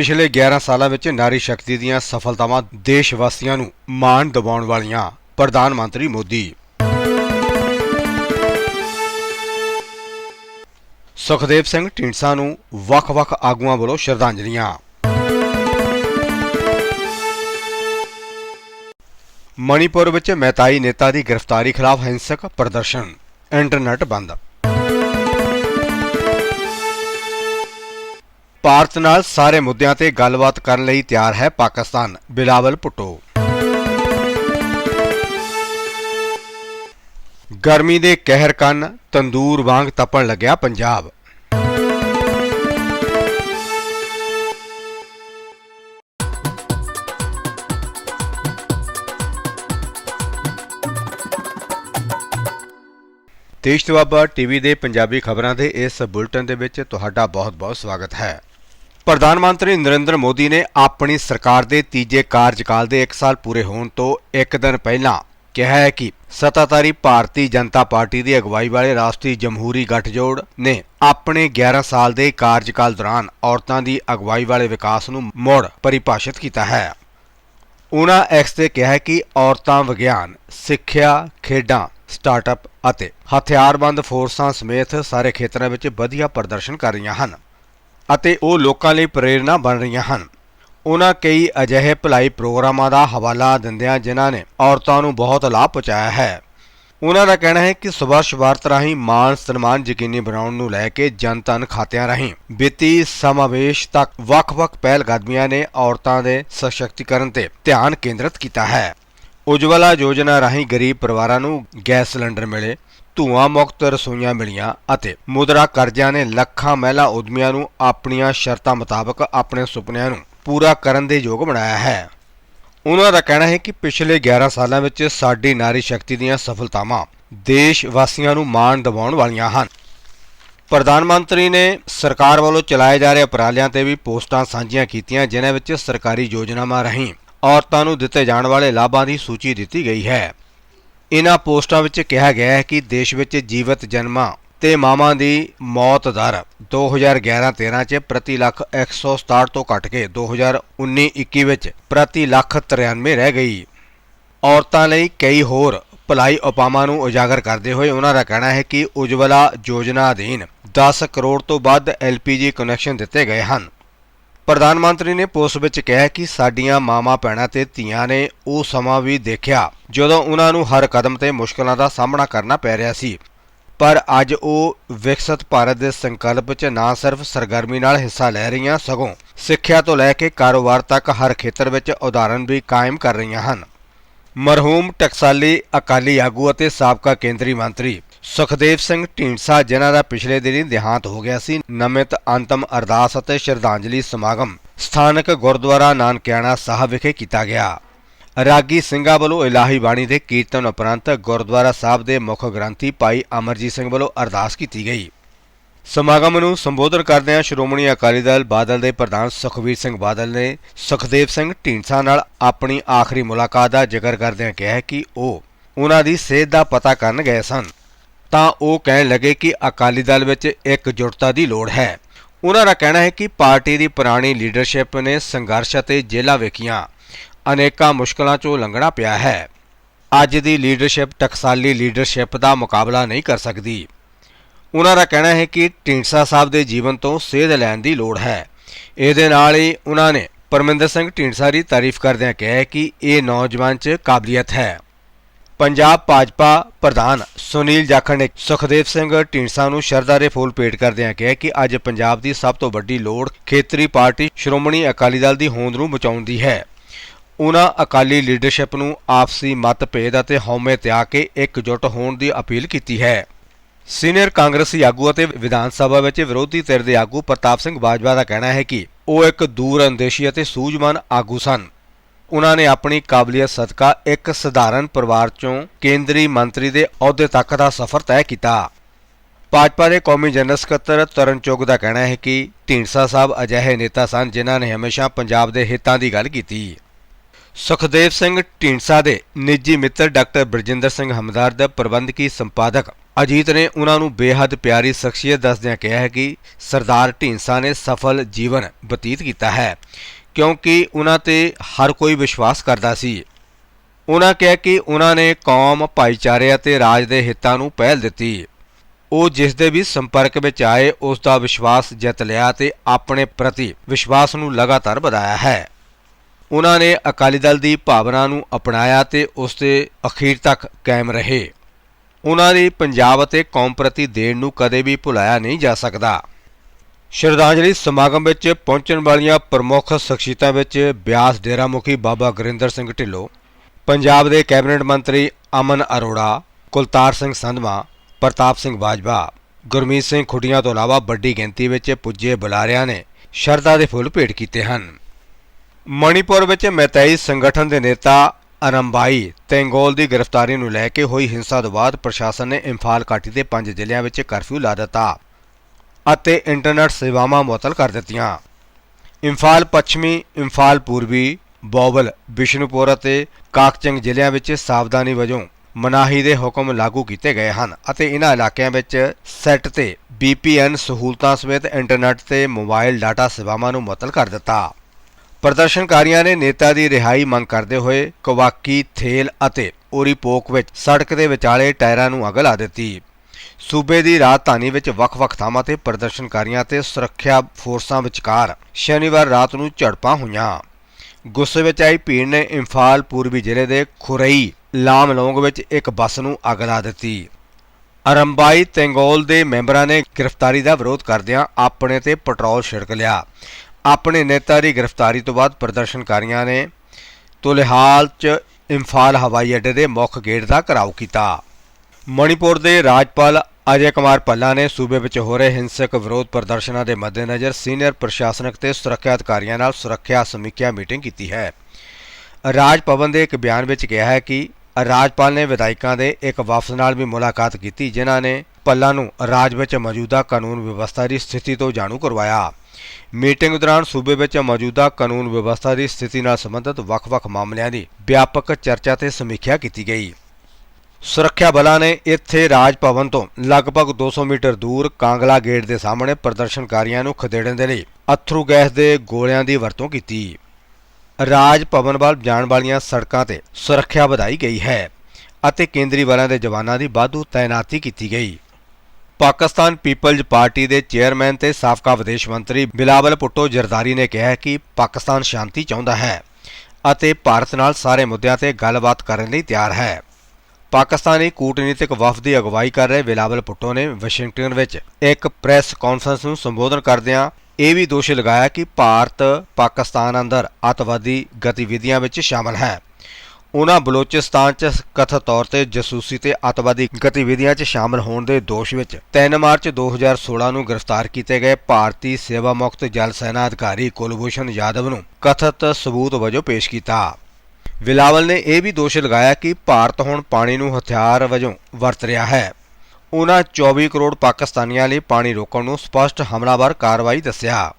ਪਿਛਲੇ 11 ਸਾਲਾਂ ਵਿੱਚ ਨਾਰੀ ਸ਼ਕਤੀ ਦੀਆਂ ਸਫਲਤਾਵਾਂ ਦੇਸ਼ ਵਾਸੀਆਂ ਨੂੰ ਮਾਣ ਦਿਵਾਉਣ ਵਾਲੀਆਂ ਪ੍ਰਧਾਨ ਮੰਤਰੀ ਮੋਦੀ। ਸੁਖਦੇਵ ਸਿੰਘ ਢੀਂਡਸਾ ਨੂੰ ਵੱਖ-ਵੱਖ ਆਗੂਆਂ ਵੱਲੋਂ ਸ਼ਰਧਾਂਜਲੀਆਂ। ਮਣੀਪੁਰ ਵਿੱਚ ਮਹਿਤਾਈ ਨੇਤਾ ਦੀ ਗ੍ਰਿਫਤਾਰੀ ਖਿਲਾਫ ਹਿੰਸਕ ਪ੍ਰਦਰਸ਼ਨ, ਇੰਟਰਨੈਟ ਬੰਦ। ਭਾਰਤ ਨਾਲ ਸਾਰੇ ਮੁੱਦਿਆਂ ਤੇ ਗੱਲਬਾਤ ਕਰਨ ਲਈ ਤਿਆਰ ਹੈ ਪਾਕਿਸਤਾਨ। ਬਿਲਾਵਲ ਭੁੱਟੋ। ਗਰਮੀ ਦੇ ਕਹਿਰ ਕੰਨ ਤੰਦੂਰ ਵਾਂਗ ਤਪਣ ਲੱਗਿਆ ਪੰਜਾਬ। ਤੇਜ ਤਵਾਬਾ ਟੀਵੀ ਦੇ ਪੰਜਾਬੀ ਖਬਰਾਂ ਦੇ ਇਸ ਬੁਲਟਨ ਦੇ ਵਿੱਚ ਤੁਹਾਡਾ ਬਹੁਤ-ਬਹੁਤ ਸਵਾਗਤ ਹੈ। ਪ੍ਰਧਾਨ ਮੰਤਰੀ ਨਰਿੰਦਰ ਮੋਦੀ ਨੇ ਆਪਣੀ ਸਰਕਾਰ ਦੇ ਤੀਜੇ ਕਾਰਜਕਾਲ ਦੇ 1 ਸਾਲ ਪੂਰੇ ਹੋਣ ਤੋਂ ਇੱਕ ਦਿਨ ਪਹਿਲਾਂ ਕਿਹਾ ਹੈ ਕਿ ਸੱਤਾਧਾਰੀ ਭਾਰਤੀ ਜਨਤਾ ਪਾਰਟੀ ਦੀ ਅਗਵਾਈ ਵਾਲੇ ਰਾਸ਼ਟਰੀ ਜਮਹੂਰੀ ਗੱਠਜੋੜ ਨੇ ਆਪਣੇ 11 ਸਾਲ ਦੇ ਕਾਰਜਕਾਲ ਦੌਰਾਨ ਔਰਤਾਂ ਦੀ ਅਗਵਾਈ ਵਾਲੇ ਵਿਕਾਸ ਨੂੰ ਮੁੜ ਪਰਿਭਾਸ਼ਿਤ ਕੀਤਾ ਹੈ। ਉਹਨਾਂ ਐਕਸ ਤੇ ਕਿਹਾ ਕਿ ਔਰਤਾਂ ਵਿਗਿਆਨ, ਸਿੱਖਿਆ, ਖੇਡਾਂ, ਸਟਾਰਟਅਪ ਅਤੇ ਹਥਿਆਰਬੰਦ ਫੋਰਸਾਂ ਸਮੇਤ ਸਾਰੇ ਖੇਤਰਾਂ ਵਿੱਚ ਵਧੀਆ ਪ੍ਰਦਰਸ਼ਨ ਕਰ ਰਹੀਆਂ ਹਨ। ਅਤੇ ਉਹ ਲੋਕਾਂ ਲਈ ਪ੍ਰੇਰਣਾ ਬਣ ਰਹੀਆਂ ਹਨ। ਉਹਨਾਂ ਕਈ ਅਜਿਹੇ ਭਲਾਈ ਪ੍ਰੋਗਰਾਮਾਂ ਦਾ ਹਵਾਲਾ ਦਿੰਦਿਆਂ ਜਿਨ੍ਹਾਂ ਨੇ ਔਰਤਾਂ ਨੂੰ ਬਹੁਤ ਲਾਭ ਪਹੁੰਚਾਇਆ ਹੈ। ਉਹਨਾਂ ਦਾ ਕਹਿਣਾ ਹੈ ਕਿ ਸਵਰਸ਼ ਭਾਰਤ ਰਾਹੀਂ ਮਾਣ ਸਨਮਾਨ ਯਕੀਨੀ ਬਣਾਉਣ ਨੂੰ ਲੈ ਕੇ ਜਨਧਨ ਖਾਤਿਆਂ ਰਾਹੀਂ ਵਿੱਤੀ ਸਮਾਵੇਸ਼ ਤੱਕ ਵੱਖ-ਵੱਖ ਪਹਿਲਕਦਮੀਆਂ ਨੇ ਔਰਤਾਂ ਦੇ ਸਸ਼ਕਤੀਕਰਨ ਤੇ ਧਿਆਨ ਕੇਂਦਰਿਤ ਕੀਤਾ ਹੈ। ਉਜਵਲਾ ਯੋਜਨਾ ਰਾਹੀਂ ਗਰੀਬ ਪਰਿਵਾਰਾਂ ਨੂੰ ਗੈਸ ਸਿਲੰਡਰ ਮਿਲੇ। ਧੂਆਂ ਮੁਕਤ ਰਸੋਈਆਂ ਮਿਲੀਆਂ ਅਤੇ ਮੁਦਰਾ ਕਰਜ਼ਿਆਂ ਨੇ ਲੱਖਾਂ ਮਹਿਲਾ ਉਦਮੀਆਂ ਨੂੰ ਆਪਣੀਆਂ ਸ਼ਰਤਾਂ ਮੁਤਾਬਕ ਆਪਣੇ ਸੁਪਨਿਆਂ ਨੂੰ ਪੂਰਾ ਕਰਨ ਦੇ ਯੋਗ ਬਣਾਇਆ ਹੈ। ਉਹਨਾਂ ਦਾ ਕਹਿਣਾ ਹੈ ਕਿ ਪਿਛਲੇ 11 ਸਾਲਾਂ ਵਿੱਚ ਸਾਡੀ ਨਾਰੀ ਸ਼ਕਤੀ ਦੀਆਂ ਸਫਲਤਾਵਾਂ ਦੇਸ਼ ਵਾਸੀਆਂ ਨੂੰ ਮਾਣ ਦਿਵਾਉਣ ਵਾਲੀਆਂ ਹਨ। ਪ੍ਰਧਾਨ ਮੰਤਰੀ ਨੇ ਸਰਕਾਰ ਵੱਲੋਂ ਚਲਾਏ ਜਾ ਰਹੇ ਉਪਰਾਲਿਆਂ ਤੇ ਵੀ ਪੋਸਟਾਂ ਸਾਂਝੀਆਂ ਕੀਤੀਆਂ, ਜਿਨ੍ਹਾਂ ਵਿੱਚ ਸਰਕਾਰੀ ਯੋਜਨਾਵਾਂ ਰਾਹੀਂ ਔਰਤਾਂ ਨੂੰ ਦਿੱਤੇ ਜਾਣ ਵਾਲੇ ਲਾਭਾਂ ਦੀ ਸੂਚੀ ਦਿੱਤੀ ਗਈ ਹੈ। ਇਹਨਾਂ ਪੋਸਟਾਂ ਵਿੱਚ ਕਿਹਾ ਗਿਆ ਹੈ ਕਿ ਦੇਸ਼ ਵਿੱਚ ਜੀਵਤ ਜਨਮਾਂ ਤੇ ਮਾਵਾਂ ਦੀ ਮੌਤ ਦਰ 2011-13 ਚ ਪ੍ਰਤੀ ਲੱਖ 167 ਤੋਂ ਘਟ ਕੇ 2019-21 ਵਿੱਚ ਪ੍ਰਤੀ ਲੱਖ 93 ਰਹਿ ਗਈ। ਔਰਤਾਂ ਲਈ ਕਈ ਹੋਰ ਭਲਾਈ ਉਪਾਵਾਂ ਨੂੰ ਉਜਾਗਰ ਕਰਦੇ ਹੋਏ ਉਹਨਾਂ ਦਾ ਕਹਿਣਾ ਹੈ ਕਿ ਉਜਵਲਾ ਯੋਜਨਾ ਅਧੀਨ 10 ਕਰੋੜ ਤੋਂ ਵੱਧ LPG ਕਨੈਕਸ਼ਨ ਦਿੱਤੇ ਗਏ ਹਨ। ਪ੍ਰਧਾਨ ਮੰਤਰੀ ਨੇ ਪੋਸਟ ਵਿੱਚ ਕਿਹਾ ਕਿ ਸਾਡੀਆਂ ਮਾਵਾਂ, ਭੈਣਾਂ ਤੇ ਧੀਆਂ ਨੇ ਉਹ ਸਮਾਂ ਵੀ ਦੇਖਿਆ, ਜਦੋਂ ਉਹਨਾਂ ਨੂੰ ਹਰ ਕਦਮ ਤੇ ਮੁਸ਼ਕਲਾਂ ਦਾ ਸਾਹਮਣਾ ਕਰਨਾ ਪੈ ਰਿਹਾ ਸੀ। ਪਰ ਅੱਜ ਉਹ ਵਿਕਸਿਤ ਭਾਰਤ ਦੇ ਸੰਕਲਪ 'ਚ ਨਾ ਸਿਰਫ ਸਰਗਰਮੀ ਨਾਲ ਹਿੱਸਾ ਲੈ ਰਹੀਆਂ, ਸਗੋਂ ਸਿੱਖਿਆ ਤੋਂ ਲੈ ਕੇ ਕਾਰੋਬਾਰ ਤੱਕ ਹਰ ਖੇਤਰ ਵਿੱਚ ਉਦਾਹਰਣ ਵੀ ਕਾਇਮ ਕਰ ਰਹੀਆਂ ਹਨ। ਮਰਹੂਮ ਟਕਸਾਲੀ ਅਕਾਲੀ ਆਗੂ ਅਤੇ ਸਾਬਕਾ ਕੇਂਦਰੀ ਮੰਤਰੀ ਸੁਖਦੇਵ ਸਿੰਘ ਢੀਂਡਸਾ, ਜਿਨ੍ਹਾਂ ਦਾ ਪਿਛਲੇ ਦਿਨੀ ਦੇਹਾਂਤ ਹੋ ਗਿਆ ਸੀ, ਨਮਿਤ ਅੰਤਮ ਅਰਦਾਸ ਅਤੇ ਸ਼ਰਧਾਂਜਲੀ ਸਮਾਗਮ ਸਥਾਨਕ ਗੁਰਦੁਆਰਾ ਨਾਨਕਿਆਣਾ ਸਾਹਿਬ ਵਿਖੇ ਕੀਤਾ ਗਿਆ। ਰਾਗੀ ਸਿੰਘਾਂ ਵੱਲੋਂ ਇਲਾਹੀ ਬਾਣੀ ਦੇ ਕੀਰਤਨ ਉਪਰੰਤ ਗੁਰਦੁਆਰਾ ਸਾਹਿਬ ਦੇ ਮੁੱਖ ਗ੍ਰੰਥੀ ਭਾਈ ਅਮਰਜੀਤ ਸਿੰਘ ਵੱਲੋਂ ਅਰਦਾਸ ਕੀਤੀ ਗਈ। ਸਮਾਗਮ ਨੂੰ ਸੰਬੋਧਨ ਕਰਦਿਆਂ ਸ਼੍ਰੋਮਣੀ ਅਕਾਲੀ ਦਲ ਬਾਦਲ ਦੇ ਪ੍ਰਧਾਨ ਸੁਖਬੀਰ ਸਿੰਘ ਬਾਦਲ ਨੇ ਸੁਖਦੇਵ ਸਿੰਘ ਢੀਂਡਸਾ ਨਾਲ ਆਪਣੀ ਆਖਰੀ ਮੁਲਾਕਾਤ ਦਾ ਜ਼ਿਕਰ ਕਰਦਿਆਂ ਕਿਹਾ ਕਿ ਉਹ ਉਹਨਾਂ ਦੀ ਸਿਹਤ ਦਾ ਪਤਾ ਕਰਨ ਗਏ ਸਨ। ਤਾਂ ਉਹ ਕਹਿਣ ਲੱਗੇ ਕਿ ਅਕਾਲੀ ਦਲ ਵਿੱਚ ਇਕਜੁੱਟਤਾ ਦੀ ਲੋੜ ਹੈ। ਉਹਨਾਂ ਦਾ ਕਹਿਣਾ ਹੈ ਕਿ ਪਾਰਟੀ ਦੀ ਪੁਰਾਣੀ ਲੀਡਰਸ਼ਿਪ ਨੇ ਸੰਘਰਸ਼ ਅਤੇ ਜੇਲ੍ਹਾਂ ਵੇਖੀਆਂ। ਅਨੇਕਾਂ ਮੁਸ਼ਕਲਾਂ ਚੋਂ ਲੰਘਣਾ ਪਿਆ ਹੈ। ਅੱਜ ਦੀ ਲੀਡਰਸ਼ਿਪ ਟਕਸਾਲੀ ਲੀਡਰਸ਼ਿਪ ਦਾ ਮੁਕਾਬਲਾ ਨਹੀਂ ਕਰ ਸਕਦੀ। ਉਹਨਾਂ ਦਾ ਕਹਿਣਾ ਹੈ ਕਿ ਢੀਂਡਸਾ ਸਾਹਿਬ ਦੇ ਜੀਵਨ ਤੋਂ ਸੇਧ ਲੈਣ ਦੀ ਲੋੜ ਹੈ। ਇਹਦੇ ਨਾਲ ਹੀ ਉਹਨਾਂ ਨੇ ਪਰਮਿੰਦਰ ਸਿੰਘ ਢੀਂਡਸਾ ਦੀ ਤਾਰੀਫ ਕਰਦਿਆਂ ਕਿਹਾ ਕਿ ਇਹ ਨੌਜਵਾਨ 'ਚ ਕਾਬਲੀਅਤ ਹੈ। ਪੰਜਾਬ ਭਾਜਪਾ ਪ੍ਰਧਾਨ ਸੁਨੀਲ ਜਾਖੜ ਨੇ ਸੁਖਦੇਵ ਸਿੰਘ ਢੀਂਡਸਾ ਨੂੰ ਸ਼ਰਧਾ ਦੇ ਫੁੱਲ ਭੇਟ ਕਰਦਿਆਂ ਕਿਹਾ ਕਿ ਅੱਜ ਪੰਜਾਬ ਦੀ ਸਭ ਤੋਂ ਵੱਡੀ ਲੋੜ ਖੇਤਰੀ ਪਾਰਟੀ ਸ਼੍ਰੋਮਣੀ ਅਕਾਲੀ ਦਲ ਦੀ ਹੋਂਦ ਨੂੰ ਬਚਾਉਣ ਦੀ ਹੈ। ਉਹਨਾਂ ਅਕਾਲੀ ਲੀਡਰਸ਼ਿਪ ਨੂੰ ਆਪਸੀ ਮਤਭੇਦ ਅਤੇ ਹਉਮੈ ਤਿਆਗ ਕੇ ਇਕਜੁੱਟ ਹੋਣ ਦੀ ਅਪੀਲ ਕੀਤੀ ਹੈ। ਸੀਨੀਅਰ ਕਾਂਗਰਸੀ ਆਗੂ ਅਤੇ ਵਿਧਾਨ ਸਭਾ ਵਿੱਚ ਵਿਰੋਧੀ ਧਿਰ ਦੇ ਆਗੂ ਪ੍ਰਤਾਪ ਸਿੰਘ ਬਾਜਵਾ ਦਾ ਕਹਿਣਾ ਹੈ ਕਿ ਉਹ ਇੱਕ ਦੂਰਅੰਦੇਸ਼ੀ ਅਤੇ ਸੂਝਵਾਨ ਆਗੂ ਸਨ। ਉਹਨਾਂ ਨੇ ਆਪਣੀ ਕਾਬਲੀਅਤ ਸਦਕਾ ਇੱਕ ਸਧਾਰਨ ਪਰਿਵਾਰ ਚੋਂ ਕੇਂਦਰੀ ਮੰਤਰੀ ਦੇ ਅਹੁਦੇ ਤੱਕ ਦਾ ਸਫ਼ਰ ਤੈਅ ਕੀਤਾ। ਭਾਜਪਾ ਦੇ ਕੌਮੀ ਜਨਰਲ ਸਕੱਤਰ ਤਰਨ ਚੋਗ ਦਾ ਕਹਿਣਾ ਹੈ ਕਿ ਢੀਂਡਸਾ ਸਾਹਿਬ ਅਜਿਹੇ ਨੇਤਾ ਸਨ ਜਿਨ੍ਹਾਂ ਨੇ ਹਮੇਸ਼ਾ ਪੰਜਾਬ ਦੇ ਹਿੱਤਾਂ ਦੀ ਗੱਲ ਕੀਤੀ। ਸੁਖਦੇਵ ਸਿੰਘ ਢੀਂਡਸਾ ਦੇ ਨਿੱਜੀ ਮਿੱਤਰ ਡਾਕਟਰ ਬਰਜਿੰਦਰ ਸਿੰਘ ਹਮਦਰਦ, ਪ੍ਰਬੰਧਕੀ ਸੰਪਾਦਕ ਅਜੀਤ ਨੇ ਉਹਨਾਂ ਨੂੰ ਬੇਹੱਦ ਪਿਆਰੀ ਸ਼ਖਸੀਅਤ ਦੱਸਦਿਆਂ ਕਿਹਾ ਹੈ ਕਿ ਸਰਦਾਰ ਢੀਂਡਸਾ ਨੇ ਸਫਲ ਜੀਵਨ ਬਤੀਤ ਕੀਤਾ ਹੈ। ਕਿਉਂਕਿ ਉਹਨਾਂ ਤੇ ਹਰ ਕੋਈ ਵਿਸ਼ਵਾਸ ਕਰਦਾ ਸੀ। ਉਹਨਾਂ ਕਿਹਾ ਕਿ ਉਹਨਾਂ ਨੇ ਕੌਮ, ਭਾਈਚਾਰੇ ਅਤੇ ਰਾਜ ਦੇ ਹਿੱਤਾਂ ਨੂੰ ਪਹਿਲ ਦਿੱਤੀ। ਉਹ ਜਿਸ ਦੇ ਵੀ ਸੰਪਰਕ ਵਿੱਚ ਆਏ, ਉਸ ਦਾ ਵਿਸ਼ਵਾਸ ਜਿੱਤ ਲਿਆ ਤੇ ਆਪਣੇ ਪ੍ਰਤੀ ਵਿਸ਼ਵਾਸ ਨੂੰ ਲਗਾਤਾਰ ਵਧਾਇਆ ਹੈ। ਉਹਨਾਂ ਨੇ ਅਕਾਲੀ ਦਲ ਦੀ ਭਾਵਨਾ ਨੂੰ ਅਪਣਾਇਆ ਤੇ ਉਸ ਦੇ ਅਖੀਰ ਤੱਕ ਕਾਇਮ ਰਹੇ। ਉਹਨਾਂ ਦੀ ਪੰਜਾਬ ਅਤੇ ਕੌਮ ਪ੍ਰਤੀ ਦੇਣ ਨੂੰ ਕਦੇ ਵੀ ਭੁਲਾਇਆ ਨਹੀਂ ਜਾ ਸਕਦਾ। ਸ਼ਰਧਾਂਜਲੀ ਸਮਾਗਮ ਵਿੱਚ ਪਹੁੰਚਣ ਵਾਲੀਆਂ ਪ੍ਰਮੁੱਖ ਸ਼ਖਸੀਅਤਾਂ ਵਿੱਚ ਬਿਆਸ ਡੇਰਾ ਮੁਖੀ ਬਾਬਾ ਗੁਰਿੰਦਰ ਸਿੰਘ ਢਿੱਲੋਂ, ਪੰਜਾਬ ਦੇ ਕੈਬਨਿਟ ਮੰਤਰੀ ਅਮਨ ਅਰੋੜਾ, ਕੁਲਤਾਰ ਸਿੰਘ ਸੰਧਵਾ, ਪ੍ਰਤਾਪ ਸਿੰਘ ਬਾਜਵਾ, ਗੁਰਮੀਤ ਸਿੰਘ ਖੁੱਡੀਆਂ ਤੋਂ ਇਲਾਵਾ ਵੱਡੀ ਗਿਣਤੀ ਵਿੱਚ ਪੁੱਜੇ ਬੁਲਾਰਿਆਂ ਨੇ ਸ਼ਰਧਾ ਦੇ ਫੁੱਲ ਭੇਟ ਕੀਤੇ ਹਨ। ਮਣੀਪੁਰ ਵਿੱਚ ਮੈਤੇਈ ਸੰਗਠਨ ਦੇ ਨੇਤਾ ਅਰੰਬਾਈ ਤੈਂਗੋਲ ਦੀ ਗ੍ਰਿਫਤਾਰੀ ਨੂੰ ਲੈ ਕੇ ਹੋਈ ਹਿੰਸਾ ਤੋਂ ਬਾਅਦ ਪ੍ਰਸ਼ਾਸਨ ਨੇ ਇੰਫਾਲ ਘਾਟੀ ਦੇ ਪੰਜ ਜ਼ਿਲ੍ਹਿਆਂ ਵਿੱਚ ਕਰਫਿਊ ਲਾ ਦਿੱਤਾ। ਅਤੇ ਇੰਟਰਨੈਟ ਸੇਵਾਵਾਂ ਮੁਅੱਤਲ ਕਰ ਦਿੱਤੀਆਂ। ਇੰਫਾਲ ਪੱਛਮੀ, ਇੰਫਾਲ ਪੂਰਬੀ ਬੋਬਲ ਬਿਸ਼ਨੂਪੁਰ ਅਤੇ ਕਾਕਚੰਗ ਜ਼ਿਲ੍ਹਿਆਂ ਵਿੱਚ ਸਾਵਧਾਨੀ ਵਜੋਂ ਮਨਾਹੀ ਦੇ ਹੁਕਮ ਲਾਗੂ ਕੀਤੇ ਗਏ ਹਨ ਅਤੇ ਇਹਨਾਂ ਇਲਾਕਿਆਂ ਵਿੱਚ ਸੈੱਟ ਤੇ VPN ਸਹੂਲਤਾਂ ਸਮੇਤ ਇੰਟਰਨੈਟ ਤੇ ਮੋਬਾਈਲ ਡਾਟਾ ਸੇਵਾਵਾਂ ਨੂੰ ਮੁਅੱਤਲ ਕਰ ਦਿੱਤਾ। ਪ੍ਰਦਰਸ਼ਨਕਾਰੀਆਂ ਨੇ ਨੇਤਾ ਦੀ ਰਿਹਾਈ ਮੰਗ ਕਰਦੇ ਹੋਏ ਕਵਾਕੀ, ਥੇਲ ਅਤੇ ਓਰੀਪੋਕ ਵਿੱਚ ਸੜਕ ਦੇ ਵਿਚਾਲੇ ਟਾਇਰਾਂ ਨੂੰ ਅੱਗ ਲਾ ਦਿੱਤੀ। ਸੂਬੇ ਦੀ ਰਾਜਧਾਨੀ ਵਿੱਚ ਵੱਖ-ਵੱਖ ਥਾਵਾਂ ਤੇ ਪ੍ਰਦਰਸ਼ਨਕਾਰੀਆਂ ਤੇ ਸੁਰੱਖਿਆ ਫੋਰਸਾਂ ਵਿਚਕਾਰ ਸ਼ਨੀਵਾਰ ਰਾਤ ਨੂੰ ਝੜਪਾਂ ਹੋਈਆਂ। ਗੁੱਸੇ ਵਿੱਚ ਆਈ ਭੀੜ ਨੇ ਇੰਫਾਲ ਪੂਰਬੀ ਜ਼ਿਲ੍ਹੇ ਦੇ ਖੁਰਈ ਲਾਮਲੋਂਗ ਵਿੱਚ ਇੱਕ ਬੱਸ ਨੂੰ ਅੱਗ ਲਾ ਦਿੱਤੀ। ਅਰੰਬਾਈ ਤੈਂਗੋਲ ਦੇ ਮੈਂਬਰਾਂ ਨੇ ਗ੍ਰਿਫਤਾਰੀ ਦਾ ਵਿਰੋਧ ਕਰਦਿਆਂ ਆਪਣੇ ਤੇ ਪੈਟਰੋਲ ਛਿੜਕ ਲਿਆ। ਆਪਣੇ ਨੇਤਾ ਦੀ ਗ੍ਰਿਫਤਾਰੀ ਤੋਂ ਬਾਅਦ ਪ੍ਰਦਰਸ਼ਨਕਾਰੀਆਂ ਨੇ ਤੁਲਹਾਲ 'ਚ ਇੰਫਾਲ ਹਵਾਈ ਅੱਡੇ ਦੇ ਮੁੱਖ ਗੇਟ ਦਾ ਘਰਾਓ ਕੀਤਾ। ਮਣੀਪੁਰ ਦੇ ਰਾਜਪਾਲ ਅਜੇ ਕੁਮਾਰ ਪੱਲਾ ਨੇ ਸੂਬੇ ਵਿੱਚ ਹੋ ਰਹੇ ਹਿੰਸਕ ਵਿਰੋਧ ਪ੍ਰਦਰਸ਼ਨਾਂ ਦੇ ਮੱਦੇਨਜ਼ਰ ਸੀਨੀਅਰ ਪ੍ਰਸ਼ਾਸਨਿਕ ਤੇ ਸੁਰੱਖਿਆ ਅਧਿਕਾਰੀਆਂ ਨਾਲ ਸੁਰੱਖਿਆ ਸਮੀਖਿਆ ਮੀਟਿੰਗ ਕੀਤੀ ਹੈ। ਰਾਜ ਭਵਨ ਦੇ ਇੱਕ ਬਿਆਨ ਵਿੱਚ ਕਿਹਾ ਹੈ ਕਿ ਰਾਜਪਾਲ ਨੇ ਵਿਧਾਇਕਾਂ ਦੇ ਇੱਕ ਵਫਦ ਨਾਲ ਵੀ ਮੁਲਾਕਾਤ ਕੀਤੀ, ਜਿਨ੍ਹਾਂ ਨੇ ਪੱਲਾ ਨੂੰ ਰਾਜ ਵਿੱਚ ਮੌਜੂਦਾ ਕਾਨੂੰਨ ਵਿਵਸਥਾ ਦੀ ਸਥਿਤੀ ਤੋਂ ਜਾਣੂ ਕਰਵਾਇਆ। ਮੀਟਿੰਗ ਦੌਰਾਨ ਸੂਬੇ ਵਿੱਚ ਮੌਜੂਦਾ ਕਾਨੂੰਨ ਵਿਵਸਥਾ ਦੀ ਸਥਿਤੀ ਨਾਲ ਸੰਬੰਧਿਤ ਵੱਖ-ਵੱਖ ਮਾਮਲਿਆਂ ਦੀ ਵਿਆਪਕ ਚਰਚਾ ਤੇ ਸਮੀਖਿਆ ਕੀਤੀ ਗਈ। ਸੁਰੱਖਿਆ ਬਲਾਂ ਨੇ ਇੱਥੇ ਰਾਜ ਭਵਨ ਤੋਂ ਲਗਭਗ 200 ਮੀਟਰ ਦੂਰ ਕਾਂਗਲਾ ਗੇਟ ਦੇ ਸਾਹਮਣੇ ਪ੍ਰਦਰਸ਼ਨਕਾਰੀਆਂ ਨੂੰ ਖਦੇੜਨ ਦੇ ਲਈ ਅਥਰੂ ਗੈਸ ਦੇ ਗੋਲਿਆਂ ਦੀ ਵਰਤੋਂ ਕੀਤੀ। ਰਾਜ ਭਵਨ ਵੱਲ ਜਾਣ ਵਾਲੀਆਂ ਸੜਕਾਂ ਤੇ ਸੁਰੱਖਿਆ ਵਧਾਈ ਗਈ ਹੈ ਅਤੇ ਕੇਂਦਰੀ ਬਲਾਂ ਦੇ ਜਵਾਨਾਂ ਦੀ ਵਾਧੂ ਤਾਇਨਾਤੀ ਕੀਤੀ ਗਈ। ਪਾਕਿਸਤਾਨ ਪੀਪਲਜ਼ ਪਾਰਟੀ ਦੇ ਚੇਅਰਮੈਨ ਤੇ ਸਾਬਕਾ ਵਿਦੇਸ਼ ਮੰਤਰੀ ਬਿਲਾਵਲ ਭੁੱਟੋ ਜਰਦਾਰੀ ਨੇ ਕਿਹਾ ਕਿ ਪਾਕਿਸਤਾਨ ਸ਼ਾਂਤੀ ਚਾਹੁੰਦਾ ਹੈ ਅਤੇ ਭਾਰਤ ਨਾਲ ਸਾਰੇ ਮੁੱਦਿਆਂ ਤੇ ਗੱਲਬਾਤ ਕਰਨ ਲਈ ਤਿਆਰ ਹੈ। ਪਾਕਿਸਤਾਨੀ ਕੂਟਨੀਤਿਕ ਵਫਦ ਦੀ ਅਗਵਾਈ ਕਰ ਰਹੇ ਬਿਲਾਵਲ ਭੁੱਟੋ ਨੇ ਵਾਸ਼ਿੰਗਟਨ ਵਿੱਚ ਇੱਕ ਪ੍ਰੈਸ ਕਾਨਫਰੰਸ ਨੂੰ ਸੰਬੋਧਨ ਕਰਦਿਆਂ ਇਹ ਵੀ ਦੋਸ਼ ਲਗਾਇਆ ਕਿ ਭਾਰਤ ਪਾਕਿਸਤਾਨ ਅੰਦਰ ਅੱਤਵਾਦੀ ਗਤੀਵਿਧੀਆਂ ਵਿੱਚ ਸ਼ਾਮਲ ਹੈ। ਉਹਨਾਂ ਬਲੋਚਿਸਤਾਨ 'ਚ ਕਥਿਤ ਤੌਰ ਤੇ ਜਸੂਸੀ ਤੇ ਅੱਤਵਾਦੀ ਗਤੀਵਿਧੀਆਂ 'ਚ ਸ਼ਾਮਲ ਹੋਣ ਦੇ ਦੋਸ਼ ਵਿੱਚ 3 ਮਾਰਚ 2016 ਨੂੰ ਗ੍ਰਿਫਤਾਰ ਕੀਤੇ ਗਏ ਭਾਰਤੀ ਸੇਵਾ ਮੁਕਤ ਜਲ ਸੈਨਾ ਅਧਿਕਾਰੀ ਕੁਲਭੂਸ਼ਣ ਯਾਦਵ ਨੂੰ ਕਥਿਤ ਸਬੂਤ ਵਜੋਂ ਪੇਸ਼ ਕੀਤਾ। ਵਿਲਾਵਲ ਨੇ ਇਹ ਵੀ ਦੋਸ਼ ਲਗਾਇਆ ਕਿ ਭਾਰਤ ਹੁਣ ਪਾਣੀ ਨੂੰ ਹਥਿਆਰ ਵਜੋਂ ਵਰਤ ਰਿਹਾ ਹੈ। ਉਹਨਾਂ 24 ਕਰੋੜ ਪਾਕਿਸਤਾਨੀਆਂ ਲਈ ਪਾਣੀ ਰੋਕਣ ਨੂੰ ਸਪਸ਼ਟ ਹਮਲਾਵਰ ਕਾਰਵਾਈ ਦੱਸਿਆ।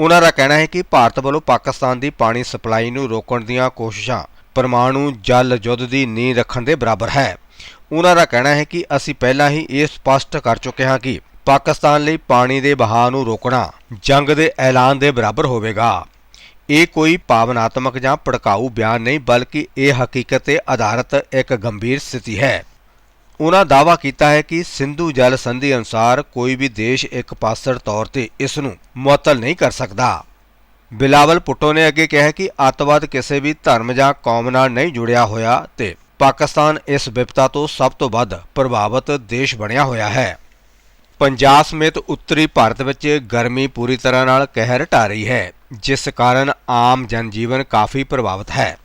ਉਹਨਾਂ ਦਾ ਕਹਿਣਾ ਹੈ ਕਿ ਭਾਰਤ ਵੱਲੋਂ ਪਾਕਿਸਤਾਨ ਦੀ ਪਾਣੀ ਸਪਲਾਈ ਨੂੰ ਰੋਕਣ ਦੀਆਂ ਕੋਸ਼ਿਸ਼ਾਂ ਪਰਮਾਣੂ ਜਲ ਯੁੱਧ ਦੀ ਨੀਂਹ ਰੱਖਣ ਦੇ ਬਰਾਬਰ ਹੈ। ਉਹਨਾਂ ਦਾ ਕਹਿਣਾ ਹੈ ਕਿ ਅਸੀਂ ਪਹਿਲਾਂ ਹੀ ਇਹ ਸਪਸ਼ਟ ਕਰ ਚੁੱਕੇ ਹਾਂ ਕਿ ਪਾਕਿਸਤਾਨ ਲਈ ਪਾਣੀ ਦੇ ਬਹਾਅ ਨੂੰ ਰੋਕਣਾ ਜੰਗ ਦੇ ਐਲਾਨ ਦੇ ਬਰਾਬਰ ਹੋਵੇਗਾ। ਇਹ ਕੋਈ ਭਾਵਨਾਤਮਕ ਜਾਂ ਭੜਕਾਊ ਬਿਆਨ ਨਹੀਂ, ਬਲਕਿ ਇਹ ਹਕੀਕਤ ਤੇ ਆਧਾਰਿਤ ਇੱਕ ਗੰਭੀਰ ਸਥਿਤੀ ਹੈ। ਉਹਨਾਂ ਦਾਅਵਾ ਕੀਤਾ ਹੈ ਕਿ ਸਿੰਧੂ ਜਲ ਸੰਧੀ ਅਨੁਸਾਰ ਕੋਈ ਵੀ ਦੇਸ਼ ਇੱਕ ਪਾਸੜ ਤੌਰ ਤੇ ਇਸ ਨੂੰ ਮੁਅੱਤਲ ਨਹੀਂ ਕਰ ਸਕਦਾ। ਬਿਲਾਵਲ ਭੁੱਟੋ ਨੇ ਅੱਗੇ ਕਿਹਾ ਕਿ ਅੱਤਵਾਦ ਕਿਸੇ ਵੀ ਧਰਮ ਜਾਂ ਕੌਮ ਨਾਲ ਨਹੀਂ ਜੁੜਿਆ ਹੋਇਆ ਤੇ ਪਾਕਿਸਤਾਨ ਇਸ ਵਿਪਤਾ ਤੋਂ ਸਭ ਤੋਂ ਵੱਧ ਪ੍ਰਭਾਵਿਤ ਦੇਸ਼ ਬਣਿਆ ਹੋਇਆ ਹੈ। ਪੰਜਾਬ ਸਮੇਤ ਉੱਤਰੀ ਭਾਰਤ ਵਿੱਚ ਗਰਮੀ ਪੂਰੀ ਤਰ੍ਹਾਂ ਨਾਲ ਕਹਿਰ ਢਾ ਰਹੀ ਹੈ। ਜਿਸ ਕਾਰਨ ਆਮ ਜਨਜੀਵਨ ਕਾਫੀ ਪ੍ਰਭਾਵਿਤ ਹੈ।